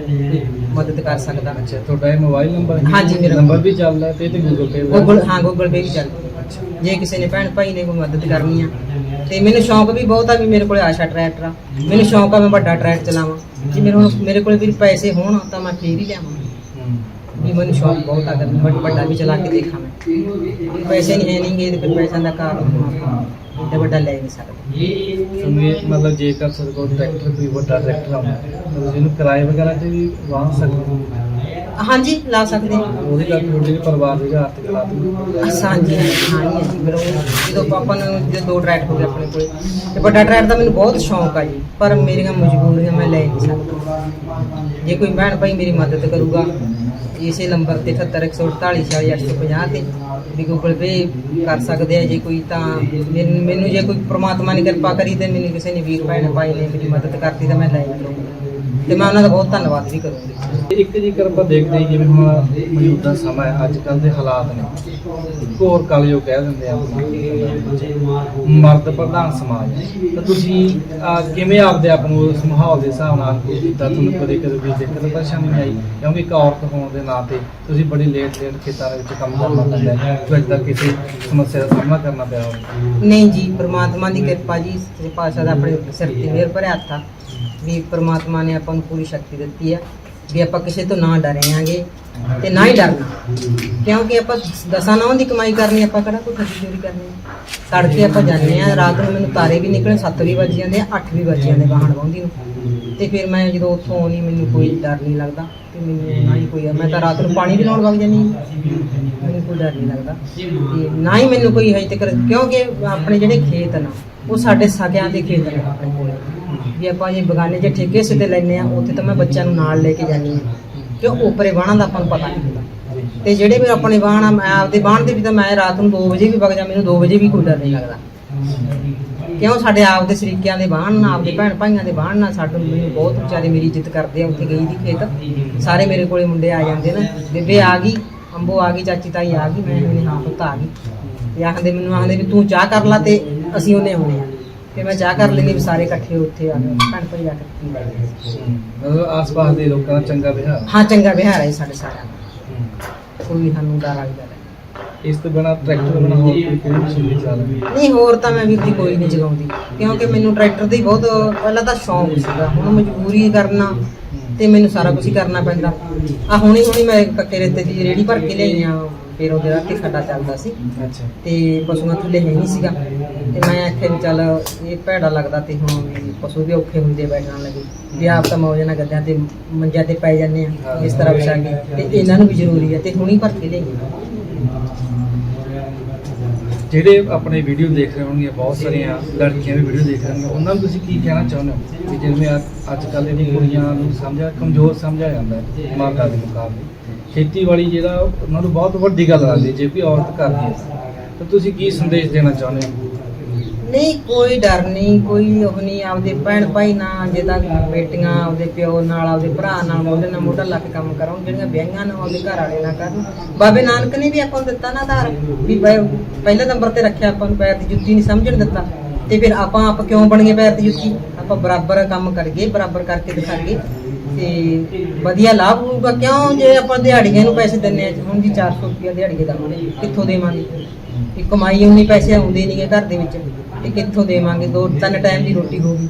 ਮਦਦ ਕਰ ਸਕਦਾ। ਅੱਛਾ ਤੁਹਾਡਾ ਇਹ ਮੋਬਾਈਲ ਨੰਬਰ ਹਾਂਜੀ, ਮੇਰਾ। ਨੰਬਰ ਵੀ ਚੱਲਦਾ ਤੇ ਤੇ ਗੂਗਲ ਪੇ ਗੂਗਲ ਹਾਂ ਗੂਗਲ ਪੇ ਵੀ ਚੱਲਦੀ। ਜੇ ਕਿਸੇ ਨੇ ਭੈਣ ਭਾਈ ਨੇ ਕੋਈ ਮਦਦ ਕਰਨੀ ਆ। ਤੇ ਮੈਨੂੰ ਸ਼ੌਂਕ ਵੀ ਬਹੁਤ ਆ ਵੀ ਮੇਰੇ ਕੋਲੇ ਆਸ਼ਾ ਟਰੈਕਟਰ ਆ। ਮੈਨੂੰ ਸ਼ੌਂਕ ਆ ਮੈਂ ਵੱਡਾ ਟਰੈਕਟਰ ਚਲਾਵਾਂ। ਜੇ ਮੇਰੇ ਹੁਣ ਮੇਰੇ ਕੋਲੇ ਵੀ ਪੈਸੇ ਹੋਣ, ਤਾਂ ਮੈਂ ਫੇਰ ਹੀ ਲਿਆਵਾਂ। ਵੀ ਮੈਨੂੰ ਸ਼ੌਂਕ ਬਹੁਤ ਆ ਕਿ ਮੈਂ ਵੱਡਾ ਵੀ ਚਲਾ ਕੇ ਦੇਖਾਂ ਮੈਂ। ਪੈਸੇ ਨਹੀਂ ਹੈ ਨਹੀਂਗੇ ਤੇ ਫਿਰ ਪੈਸਿਆਂ ਦਾ ਕਾਰਨ ਆਪਾਂ ਵੱਡਾ ਲੈ ਨਹੀਂ ਸਕਦੇ। ਤੁਹਾਨੂੰ ਮਤਲਬ ਜੇਕਰ ਤੁਹਾਡੇ ਟਰੈਕਟਰ ਕੋਈ ਵੱਡਾ ਟਰੈਕਟਰ ਆਉਂਦਾ ਤਾਂ ਤੁਸੀਂ ਕਿਰਾਏ ਵਗੈਰਾ ਤੇ ਵੀ ਵਾਹ ਸਕਦੇ ਹਾਂਜੀ ਲਾ ਸਕਦੇ ਹਾਂ। ਉਹਦੇ ਕਰਕੇ ਤੁਹਾਡੇ ਪਰਿਵਾਰ ਦੇ ਆਰਥਿਕ ਹਾਲਾਤ ਵੀ ਹਾਂਜੀ ਹਾਂਜੀ ਅਸੀਂ ਫਿਰ ਉਹ ਜਦੋਂ ਪਾਪਾ ਨੂੰ ਜਦੋਂ ਦੋ ਟਰੈਕਟ ਹੋ ਗਏ ਆਪਣੇ ਕੋਲੇ ਤੇ ਵੱਡਾ ਟਰੈਕਟ ਦਾ ਮੈਨੂੰ ਬਹੁਤ ਸ਼ੌਂਕ ਆ ਜੀ ਪਰ ਮੇਰੀਆਂ ਮਜਬੂਰੀਆਂ ਮੈਂ ਲੈ ਨਹੀਂ ਸਕਦਾ। ਜੇ ਕੋਈ ਭੈਣ ਭਾਈ ਮੇਰੀ ਮਦਦ ਕਰੂਗਾ ਇਸੇ ਨੰਬਰ ਤੇ 78148 ਤੇ ਵੀ ਗੂਗਲ ਪੇ ਕਰ ਸਕਦੇ ਆ ਜੇ ਕੋਈ ਤਾਂ ਮੈਨੂੰ ਮੈਨੂੰ ਜੇ ਕੋਈ ਪ੍ਰਮਾਤਮਾ ਨੇ ਕਿਰਪਾ ਕਰੀ ਤੇ ਮੈਨੂੰ ਕਿਸੇ ਨੇ ਵੀਰ ਭੈਣ ਭਾਈ ਨੇ ਮੇਰੀ ਮਦਦ ਕਰਤੀ ਤਾਂ ਮੈਂ ਲੈ ਲਊਂਗਾ। ਤੇ ਮੈਂ ਉਹਨਾਂ ਦਾ ਬਹੁਤ ਧੰਨਵਾਦ ਵੀ ਕਰੂੰਗੀ। ਇੱਕ ਜੇਕਰ ਆਪਾਂ ਦੇਖਦੇ ਹਾਂ ਜਿਵੇਂ ਹੁਣ ਮੌਜੂਦਾ ਸਮਾਂ ਹੈ ਅੱਜ ਕੱਲ ਦੇ ਹਾਲਾਤ ਨੇ ਘੋਰ ਕਲਯੁਗ ਕਹਿ ਦਿੰਦੇ ਆ ਆਪਾਂ। ਮਰਦ ਪ੍ਰਧਾਨ ਸਮਾਜ। ਹੈ। ਤਾਂ ਤੁਸੀਂ ਅਹ, ਕਿਵੇਂ ਆਪਦੇ ਆਪ ਨੂੰ ਉਸ ਮਾਹੌਲ ਦੇ ਹਿਸਾਬ ਨਾਲ ਕੀਤਾ ਤੁਹਾਨੂੰ ਕਦੇ ਕਦੇ ਵੀ ਦਿੱਕਤ ਪਰੇਸ਼ਾਨੀ ਨਹੀਂ ਆਈ? ਕਿਉਂਕਿ ਇੱਕ ਔਰਤ ਹੋਣ ਦੇ ਨਾਤੇ ਤੁਸੀਂ ਬੜੀ ਲੇਟ ਲੇਟ ਖੇਤਾਂ ਦੇ ਵਿੱਚ ਕੰਮ ਕਰਨਾ ਪੈਂਦਾ ਹੈ। ਅੱਜ ਤੱਕ ਕਿਸੇ ਸਮੱਸਿਆ ਦਾ ਸਾਹਮਣਾ ਕਰਨਾ ਪਿਆ ਹੋਵੇ। ਨਹੀਂ ਜੀ ਪ੍ਰਮਾਤਮਾ ਦੀ ਕਿਰਪਾ ਜੀ ਸੱਚੇ ਪਾਤਸ਼ਾਹ ਦਾ ਆਪਣੇ ਸਿਰ ਤੇ ਮਿਹਰ ਭਰਿਆ ਹੱਥ। ਆ ਵੀ ਪ੍ਰਮਾਤਮਾ ਨੇ ਆਪਾਂ ਨੂੰ ਪੂਰੀ ਸ਼ਕਤੀ ਦਿੱਤੀ ਆ ਵੀ ਆਪਾਂ ਕਿਸੇ ਤੋਂ ਨਾ ਡਰਾਂਗੇ ਤੇ ਨਾ ਹੀ ਡਰਨਾ ਕਿਉਂਕਿ ਆਪਾਂ ਦਸਾਂ ਨਾਵਾਂ ਦੀ ਕਮਾਈ ਕਰਨੀ ਆਪਾਂ ਕਿਹੜਾ ਕੋਈ ਠੱਗੀ ਚੋਰੀ ਕਰਨੀ ਆ। ਤੜਕੇ ਆਪਾਂ ਜਾਂਦੇ ਆ, ਰਾਤ ਨੂੰ ਮੈਨੂੰ ਤਾਰੇ ਵੀ ਨਿਕਲੇ 7 ਵੀ ਵੱਜ ਜਾਂਦੇ ਆ 8 ਵੀ ਵੱਜ ਜਾਂਦੇ ਵਾਹਣ ਵਾਉਂਦੀ ਨੂੰ ਤੇ ਫਿਰ ਮੈਂ ਜਦੋਂ ਉੱਥੋਂ ਆਉਣੀ ਮੈਨੂੰ ਕੋਈ ਡਰ ਨਹੀਂ ਲੱਗਦਾ ਤੇ ਮੈਨੂੰ ਨਾ ਹੀ ਕੋਈ ਮੈਂ ਤਾਂ ਰਾਤ ਨੂੰ ਪਾਣੀ ਵੀ ਲਾਉਣ ਵਗ ਜਾਂਦੀ ਹਾਂ। ਮੈਨੂੰ ਕੋਈ ਡਰ ਨਹੀਂ ਲੱਗਦਾ ਤੇ ਨਾ ਹੀ ਮੈਨੂੰ ਕੋਈ ਹਜੇ ਤੱਕ, ਕਿਉਂਕਿ ਆਪਣੇ ਜਿਹੜੇ ਖੇਤ ਨਾ ਉਹ ਸਾਡੇ ਸਾਕਿਆਂ ਦੇ ਖੇਤ ਨੇ। ਆਪਣੇ ਵੀ ਆਪਾਂ ਜੇ ਬਗਾਨੇ 'ਚ ਠੇਕੇ ਸਿੱਧੇ ਲੈਨੇ ਆ ਉੱਥੇ ਤਾਂ ਮੈਂ ਬੱਚਿਆਂ ਨੂੰ ਨਾਲ ਲੈ ਕੇ ਜਾਂਦੀ ਹਾਂ। ਕਿਉਂ ਉਪਰੇ ਬਾਣਾ ਦਾ ਆਪਾਂ ਨੂੰ ਪਤਾ ਨਹੀਂ ਹੁੰਦਾ। ਤੇ ਜਿਹੜੇ ਵੀ ਆਪਣੇ ਬਾਣ ਆ, ਮੈਂ ਆਪਦੇ ਬਾਣ ਦੇ ਵੀ ਤਾਂ ਮੈਂ ਰਾਤ ਨੂੰ 2 ਵਜੇ ਵੀ ਵਗ ਜਾ, ਮੈਨੂੰ 2 ਵਜੇ ਵੀ ਕੋਈ ਡਰ ਨਹੀਂ ਲੱਗਦਾ। ਕਿਉਂ? ਸਾਡੇ ਆਪਦੇ ਸ਼ਰੀਕਿਆਂ ਦੇ ਬਾਣ ਨਾਲ ਆਪਦੇ ਭੈਣ ਭਾਈਆਂ ਦੇ ਬਾਣ ਨਾਲ ਸਾਡੇ ਮੈਨੂੰ ਬਹੁਤ ਵਿਚਾਰੇ ਮੇਰੀ ਇੱਜ਼ਤ ਕਰਦੇ ਆ, ਉੱਥੇ ਗਈ ਦੀ ਖੇਤ। ਸਾਰੇ ਮੇਰੇ ਕੋਲੇ ਮੁੰਡੇ ਆ ਜਾਂਦੇ ਨੇ। ਬੇਬੇ ਆ ਗਈ, ਅੰਬੋ ਆ ਗਈ, ਚਾਚੀ ਤਾਈ ਆ ਗਈ, ਮੈਂ ਹਾਂ ਪੁੱਤ ਆ ਗਈ। ਤੇ ਆਖਦੇ ਮੈਨੂੰ, ਆਖਦੇ ਵੀ ਤੂੰ ਚਾਹ ਕਰ ਲਾ ਤੇ ਅਸੀਂ ਉਹਨੇ ਆਉਣੇ ਆ। ਤੇ ਮੈਂ ਚਾਹ ਕਰ ਲੈਂਦੀ ਵੀ ਸਾਰੇ ਇਕੱਠੇ ਉੱਥੇ ਆ ਗਏ ਭੈਣ ਭਾਈ ਆ। ਕੇ। ਮਤਲਬ ਆਸ-ਪਾਸ ਦੇ ਲੋਕਾਂ ਦਾ ਚੰਗਾ ਵਿਹਾਰ। ਹਾਂ ਚੰਗਾ ਵਿਹਾਰ ਹੈ ਸਾਡੇ ਸਾਰਿਆਂ ਦਾ। ਕੋਈ ਸਾਨੂੰ ਡਰ ਵਾਲੀ ਗੱਲ ਇਸ ਤੋਂ ਬਿਨਾਂ ਟਰੈਕਟਰ ਬਿਨਾਂ ਹੋਰ ਕੋਈ ਕਿਹੜੀ ਮਸ਼ੀਨਰੀ ਚੱਲ ਰਹੀ ਹੈ? ਨਹੀਂ ਹੋਰ ਤਾਂ ਮੈਂ ਵੀਰ ਜੀ ਕੋਈ ਨਹੀਂ ਚਲਾਉਂਦੀ। ਕਿਉਂਕਿ ਮੈਨੂੰ ਟਰੈਕਟਰ ਦਾ ਬਹੁਤ ਪਹਿਲਾਂ ਤਾਂ ਸ਼ੌਂਕ ਸੀਗਾ। ਹੁਣ ਮਜਬੂਰੀ ਕਰਨਾ ਤੇ ਮੈਨੂੰ ਸਾਰਾ ਕੁਝ ਹੀ ਕਰਨਾ ਪੈਂਦਾ। ਆ ਹੁਣੀ ਹੁਣੀ ਮੈਂ ਕੱਕੇ ਰੇਤੇ ਦੀ ਰੇੜੀ ਭਰ ਕੇ ਲਿਆਈ ਆ। ਫਿਰ ਉਹਦੇ ਰਾਤੀ ਖੱਡਾ ਚੱਲਦਾ ਸੀ। ਅੱਛਾ। ਤੇ ਪਸ਼ੂਆਂ ਥੱਲੇ ਹੈ ਨਹੀਂ ਸੀਗਾ। ਤੇ ਮੈਂ ਆਖਿਆ ਵੀ ਚੱਲ ਇਹ ਭੈੜਾ ਲੱਗਦਾ ਤੇ ਹੁਣ ਵੀ ਪਸ਼ੂ ਵੀ ਔਖੇ ਹੁੰਦੇ ਬੈਠਣ ਲੱਗੇ। ਵੀ ਆਪ ਤਾਂ ਮੌਜ ਨਾਲ ਗੱਦਿਆਂ ਤੇ ਮੰਜਿਆਂ ਤੇ ਪੈ ਜਾਂਦੇ ਆ ਇਸ ਤਰ੍ਹਾਂ ਵਿਛਾ ਕੇ ਤੇ ਇਹਨਾਂ ਨੂੰ ਵੀ ਜ਼ਰੂਰੀ ਹੈ ਤੇ ਹੁਣੀ ਭਰ ਕੇ ਲਿਆਈ ਜਿਹੜੇ ਆਪਣੇ ਵੀਡੀਓ ਦੇਖ ਰਹੇ ਹੋਣਗੇ ਬਹੁਤ ਸਾਰੀਆਂ ਲੜਕੀਆਂ ਵੀ ਵੀਡੀਓ ਦੇਖ ਰਹੀਆਂ। ਉਹਨਾਂ ਨੂੰ ਤੁਸੀਂ ਕੀ ਕਹਿਣਾ ਚਾਹੁੰਦੇ ਹੋ? ਕਿ ਜਿਵੇਂ ਅੱਜ- ਕੱਲ੍ਹ ਦੀ ਕੁੜੀਆਂ ਨੂੰ ਸਮਝਿਆ ਕਮਜ਼ੋਰ ਸਮਝਿਆ ਜਾਂਦਾ ਹੈ ਮਰਦਾਂ ਦੇ ਮੁਕਾਬਲੇ। ਖੇਤੀਬਾੜੀ ਜਿਹੜਾ, ਉਹਨਾਂ ਨੂੰ ਬਹੁਤ ਵੱਡੀ ਗੱਲ ਲੱਗਦੀ ਜੇ ਕੋਈ ਔਰਤ ਕਰਦੀ ਹੈ। ਤਾਂ ਤੁਸੀਂ ਕੀ ਸੰਦੇਸ਼ ਦੇਣਾ ਚਾਹੁੰਦੇ ਹੋ? ਨਹੀਂ, ਕੋਈ ਡਰ ਨਹੀਂ, ਕੋਈ ਉਹ ਨਹੀਂ, ਆਪਦੇ ਭੈਣ ਭਾਈ ਨਾਲ ਜਿੱਦਾਂ ਬੇਟੀਆਂ, ਆਪਦੇ ਪਿਓ ਨਾਲ, ਆਪਦੇ ਭਰਾ ਨਾਲ ਮੋਢੇ ਨਾਲ ਮੋਢਾ ਲਾ ਕੇ ਕੰਮ ਕਰਾਉਣ ਜਿਹੜੀਆਂ ਵਿਆਹੀਆਂ ਨੇ ਆਪਦੇ ਘਰ ਵਾਲੇ ਨਾਲ ਕਰਨ। ਬਾਬੇ ਨਾਨਕ ਨੇ ਵੀ ਆਪਾਂ ਨੂੰ ਦਿੱਤਾ ਨਾ ਆਧਾਰ, ਵੀ ਪਹਿਲੇ ਨੰਬਰ ਤੇ ਰੱਖਿਆ ਆਪਾਂ ਨੂੰ ਪੈਰ ਦੀ ਜੁੱਤੀ ਨਹੀਂ ਸਮਝਣ ਦਿੱਤਾ। ਤੇ ਫਿਰ ਆਪਾਂ ਆਪ ਕਿਉਂ ਬਣੀਏ ਪੈਰ ਦੀ ਜੁੱਤੀ? ਆਪਾਂ ਬਰਾਬਰ ਕੰਮ ਕਰੀਏ ਬਰਾਬਰ ਕਰਕੇ ਦਿਖਾਈਏ ਤੇ ਵਧੀਆ ਲਾਭ ਹੋਊਗਾ। ਕਿਉਂ? ਜੇ ਆਪਾਂ ਦਿਹਾੜੀਆਂ ਨੂੰ ਪੈਸੇ ਦਿੰਨੇ ਆ, ਹੁਣ ਜੀ 400 ਰੁਪਇਆ ਦਿਹਾੜੀ ਦਾ ਕਿੱਥੋਂ ਦੇਵਾਂਗੇ? ਕਿ ਕਮਾਈ ਉਨੀ ਪੈਸੇ ਆਉਂਦੇ ਨਹੀਂਗੇ ਘਰ ਦੇ ਵਿੱਚ। ਤੇ ਕਿੱਥੋਂ ਦੇਵਾਂਗੇ? ਦੋ ਤਿੰਨ ਟਾਈਮ ਦੀ ਰੋਟੀ ਹੋਊਗੀ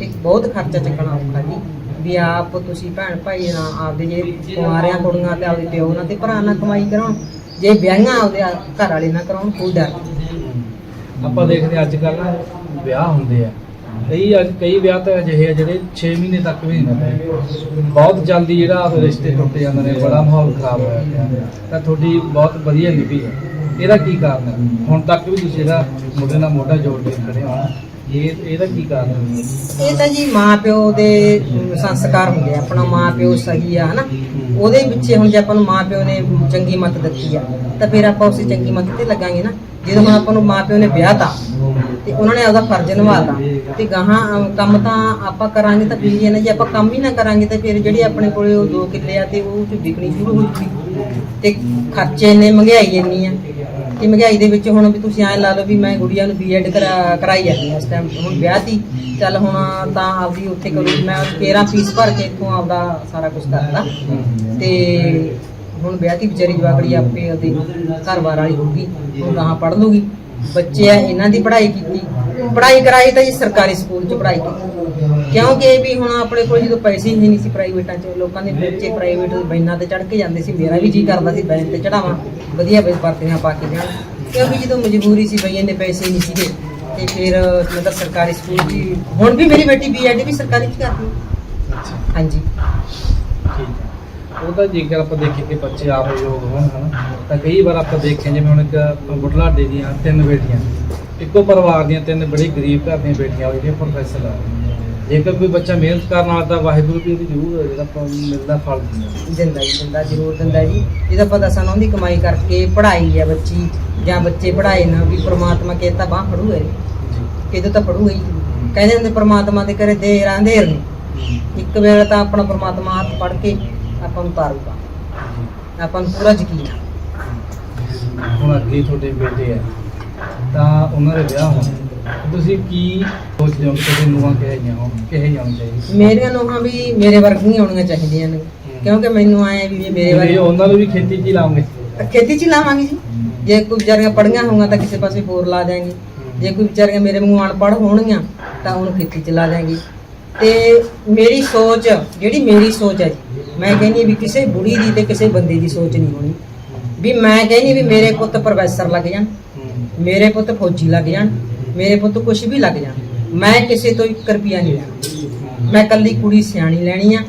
ਤੇ ਬਹੁਤ ਖਰਚਾ ਚੱਕਣਾ ਔਖਾ ਜੀ। ਵੀ ਆਪ ਤੁਸੀਂ ਭੈਣ ਭਾਈ ਨਾਲ ਆਪਦੇ ਜੇ ਕੁਆਰਿਆਂ, ਕੁੜੀਆਂ ਤੇ ਆਪਦੇ ਪਿਓ ਨਾਲ ਤੇ ਭਰਾ ਨਾਲ ਕਮਾਈ ਕਰਾਉਣ। ਜੇ ਵਿਆਹਾਂ ਆਪਦੇ ਘਰ ਵਾਲੇ ਨਾਲ ਕਰਾਉਣ, ਕੋਈ ਡਰ ਆਪਾਂ ਦੇਖਦੇ ਹਾਂ, ਅੱਜ ਕੱਲ੍ਹ ਵਿਆਹ ਹੁੰਦੇ ਆ। ਕਈ ਅੱਜ ਕਈ ਵਿਆਹ ਤਾਂ ਅਜਿਹੇ ਆ ਜਿਹੜੇ 6 ਮਹੀਨੇ ਤੱਕ ਵੀ ਨਹੀਂ ਨਿਭਦੇ ਬਹੁਤ ਜਲਦੀ ਜਿਹੜਾ ਰਿਸ਼ਤੇ ਟੁੱਟ ਜਾਂਦੇ ਨੇ, ਬੜਾ ਮਾਹੌਲ ਖਰਾਬ ਹੋਇਆ ਪਿਆ ਤਾਂ ਤੁਹਾਡੀ ਬਹੁਤ ਵਧੀਆ ਨਿਭੀ ਹੈ। ਇਹਦਾ ਕੀ ਕਾਰਨ ਹੈ? ਹੁਣ ਤੱਕ ਵੀ ਤੁਸੀਂ ਇਹਦਾ ਮੋਢੇ ਨਾਲ ਮੋਢਾ ਜੋੜ ਕੇ ਖੜੇ ਹੋ। ਇਹ ਇਹਦਾ ਕੀ ਕਾਰਨ ਹੈ? ਇਹ ਤਾਂ ਜੀ ਮਾਂ ਦੇ ਸੰਸਕਾਰ ਹੁੰਦੇ ਆ, ਆਪਣਾ ਮਾਂ ਪਿਓ ਸਹੀ ਆ, ਹਨਾ? ਉਹਦੇ ਪਿੱਛੇ ਹੁਣ ਜੇ ਆਪਾਂ ਨੂੰ ਮਾਂ ਪਿਓ ਨੇ ਚੰਗੀ ਮੱਤ ਦਿੱਤੀ ਆ, ਤਾਂ ਫਿਰ ਆਪਾਂ ਉਸੇ ਚੰਗੀ ਮੱਤ ਤੇ ਲੱਗਾਂਗੇ ਨਾ। ਜਦੋਂ ਹੁਣ ਆਪਾਂ ਨੂੰ ਮਾਂ ਪਿਓ ਨੇ ਵਿਆਹ ਤਾ, ਤੇ ਉਹਨਾਂ ਨੇ ਆਪਦਾ ਫਰਜ਼ ਨਿਭਾਤਾ, ਤੇ ਗਾਹਾਂ ਕੰਮ ਤਾਂ ਆਪਾਂ ਕਰਾਂਗੇ ਤਾਂ ਫਿਰ ਨਾ ਜੇ ਆਪਾਂ ਕੰਮ ਹੀ ਨਾ ਕਰਾਂਗੇ ਤਾਂ ਫਿਰ ਜਿਹੜੇ ਆਪਣੇ ਕੋਲੇ ਉਹ 2 ਕਿੱਲੇ ਆ ਤੇ ਉਹ ਚ ਵਿਕਣੀ ਸ਼ੁਰੂ ਹੋ ਜੂਗੀ ਤੇ ਖਰਚੇ ਇੰਨੇ ਮਹਿੰਗਾਈ ਇੰਨੀ ਆ ਕਿ ਮਹਿੰਗਾਈ ਦੇ ਵਿੱਚ ਹੁਣ ਵੀ ਤੁਸੀਂ ਐਂ ਲਾ ਲਓ ਵੀ ਮੈਂ ਗੁੜੀਆ ਨੂੰ ਬੀਐਡ ਕਰਾਈ ਜਾਂਦੀ ਹਾਂ ਇਸ ਟਾਈਮ ਹੁਣ ਵਿਆਹ ਤੀ ਚੱਲ ਹੁਣ ਤਾਂ ਆਪਦੀ ਉੱਥੇ ਕਰੂੰ, ਮੈਂ 13 ਫੀਸ ਭਰ ਕੇ ਇੱਥੋਂ ਆਪਦਾ ਸਾਰਾ ਕੁਝ ਕਰਦਾ ਤੇ ਹੁਣ ਵਿਆਹ ਤੀ ਵਿਚਾਰੀ ਜਵਾਕੜੀ ਆਪੇ ਉਹਦੇ ਘਰ-ਬਾਰ ਵਾਲੀ ਹੋਊਗੀ ਹੁਣ ਗਾਹਾਂ ਪੜ੍ਹ ਲੂਗੀ ਬੱਚੇ ਆ, ਇਹਨਾਂ ਦੀ ਪੜ੍ਹਾਈ ਕੀਤੀ। ਪੜ੍ਹਾਈ ਕਰਾਈ ਤਾਂ ਜੀ ਸਰਕਾਰੀ ਸਕੂਲ 'ਚ ਪੜ੍ਹਾਈ ਕੀਤੀ। ਕਿਉਂਕਿ ਵੀ ਹੁਣ ਆਪਣੇ ਕੋਲ ਜਦੋਂ ਪੈਸੇ ਹੀ ਨਹੀਂ ਸੀ ਪ੍ਰਾਈਵੇਟਾਂ 'ਚ ਲੋਕਾਂ ਦੇ ਬੱਚੇ ਪ੍ਰਾਈਵੇਟ ਬੈਨਾਂ ਤੇ ਚੜ੍ਹ ਕੇ ਜਾਂਦੇ ਸੀ ਮੇਰਾ ਵੀ ਜੀ ਕਰਦਾ ਸੀ ਬੈਨ ਤੇ ਚੜਾਵਾਂ ਵਧੀਆ ਬਈ ਭਰਤੀਆਂ ਪਾ ਕੇ ਜਾਣ ਕਿਉਂਕਿ ਜਦੋਂ ਮਜਬੂਰੀ ਸੀ ਬਈ ਇੰਨੇ ਪੈਸੇ ਨਹੀਂ ਸੀਗੇ ਤੇ ਫਿਰ ਮੈਂ ਤਾਂ ਸਰਕਾਰੀ ਸਕੂਲ ਹੀ- ਹੁਣ ਵੀ ਮੇਰੀ ਬੇਟੀ ਬੀਐਡ ਵੀ ਸਰਕਾਰੀ 'ਚ ਕਰਦੀ। ਅੱਛਾ। ਹਾਂਜੀ। ਠੀਕ ਹੈ। ਉਹਦਾ ਜੇਕਰ ਆਪਾਂ ਦੇਖੀਏ ਕਿ ਬੱਚੇ ਆਪ ਯੋਗ ਹੋਣ ਹਨਾ ਤਾਂ ਕਈ ਵਾਰ ਆਪਾਂ ਦੇਖਿਆ ਜਿਵੇਂ ਹੁਣ ਇੱਕ ਬੁਢਲਾਡੇ ਦੀਆਂ ਤਿੰਨ ਬੇਟੀਆਂ ਇੱਕੋ ਪਰਿਵਾਰ ਦੀਆਂ ਤਿੰਨ ਬੜੀ ਗਰੀਬ ਘਰ ਦੀਆਂ ਬੇਟੀਆਂ ਉਹ ਜਿਹੜੀਆਂ ਪ੍ਰੋਫੈਸਰ ਆ ਜੇਕਰ ਕੋਈ ਬੱਚਾ ਮਿਹਨਤ ਕਰਨ ਵਾਲਾ ਤਾਂ ਵਾਹਿਗੁਰੂ ਵੀ ਉਹਦੀ ਜ਼ਰੂਰ ਜਿਹੜਾ ਆਪਾਂ ਨੂੰ ਮਿਲਦਾ ਫਲ ਦਿੰਦਾ। ਦਿੰਦਾ ਜੀ ਦਿੰਦਾ ਜ਼ਰੂਰ ਦਿੰਦਾ ਜੀ। ਇਹਦਾ ਪਤਾ ਸਾਨੂੰ ਉਹਦੀ ਕਮਾਈ ਕਰਕੇ ਪੜ੍ਹਾਈ ਹੈ ਬੱਚੀ ਜਾਂ ਬੱਚੇ ਪੜ੍ਹਾਏ ਨਾ ਵੀ ਪ੍ਰਮਾਤਮਾ ਕੇ ਤਾਂ ਬਾਹ ਫੜੂਗਾ ਜੀ। ਕਿਦੋਂ ਤਾਂ ਫੜੂਗਾ ਹੀ। ਕਹਿੰਦੇ ਹੁੰਦੇ ਪ੍ਰਮਾਤਮਾ ਦੇ ਕਰੇ ਦੇਰ ਆਂਧੇਰ ਨਹੀਂ। ਇੱਕ ਵੇਲੇ ਤਾਂ ਆਪਣਾ ਪ੍ਰਮਾਤਮਾ ਹੱਥ ਫੜ ਕੇ ਆਪਾਂ ਨੂੰ ਤਾਰੂਗਾ। ਆਪਾਂ ਨੂੰ ਪੂਰਾ ਯਕੀਨ ਹੁਣ ਅੱਗੇ ਤੁਹਾਡੇ ਬੇਟੇ ਆ ਤਾਂ ਉਹਨਾਂ ਦੇ ਵਿਆਹ ਹੋਣ। ਤੁਸੀਂ ਕੀ ਸੋਚਦੇ ਹੋ ਕਿ ਤੁਹਾਡੇ ਨੂੰਹਾਂ ਕਿਹੇ ਹੋਣ ਕਿਹੇ ਹੋਣ ਚਾਹੀਦੀ ਮੇਰੀਆਂ ਨੋਹਾਂ ਵੀ ਮੇਰੇ ਵਰਗੀਆਂ ਹੋਣੀਆਂ ਚਾਹੀਦੀਆਂ ਨੇ। ਕਿਉਂਕਿ ਮੈਨੂੰ ਆਏ ਵੀ ਮੇਰੇ ਇਹ ਵਰਗੀ ਉਹਨਾਂ ਨੂੰ ਵੀ ਖੇਤੀ 'ਚ ਹੀ ਲਾਉਂਗੇ ਖੇਤੀ 'ਚ ਹੀ ਲਾਵਾਂਗੇ ਜੀ। ਜੇ ਕੋਈ ਵਿਚਾਰੀਆਂ ਪੜੀਆਂ ਹੋਣਗੀਆਂ ਤਾਂ ਕਿਸੇ ਪਾਸੇ ਹੋਰ ਲਾ ਦਿਆਂਗੇ। ਜੇ ਕੋਈ ਵਿਚਾਰੀਆਂ ਮੇਰੇ ਵਾਂਗੂ ਅਨਪੜ੍ਹ ਹੋਣਗੀਆਂ ਤਾਂ ਉਹਨੂੰ ਖੇਤੀ 'ਚ ਲਾ ਦਿਆਂਗੇ। ਤੇ ਮੇਰੀ ਸੋਚ ਜਿਹੜੀ ਮੇਰੀ ਸੋਚ ਹੈ ਜੀ ਮੈਂ ਕਹਿੰਦੀ ਵੀ ਕਿਸੇ ਬੁੜੀ ਦੀ ਤੇ ਕਿਸੇ ਬੰਦੇ ਦੀ ਸੋਚ ਨਹੀਂ ਹੋਣੀ। ਵੀ ਮੈਂ ਕਹਿੰਦੀ ਵੀ ਮੇਰੇ ਪੁੱਤ ਪ੍ਰੋਫੈਸਰ ਲੱਗ ਜਾਣ ਮੇਰੇ ਪੁੱਤ ਫੌਜੀ ਲੱਗ ਜਾਣ ਮੇਰੇ ਪੁੱਤ ਕੁਝ ਵੀ ਲੱਗ ਜਾਣ ਮੈਂ ਕਿਸੇ ਤੋਂ 1 ਰੁਪਿਆ ਨਹੀਂ ਲੈਣਾ। ਮੈਂ ਕੱਲੀ ਕੁੜੀ ਸਿਆਣੀ ਲੈਣੀ ਆ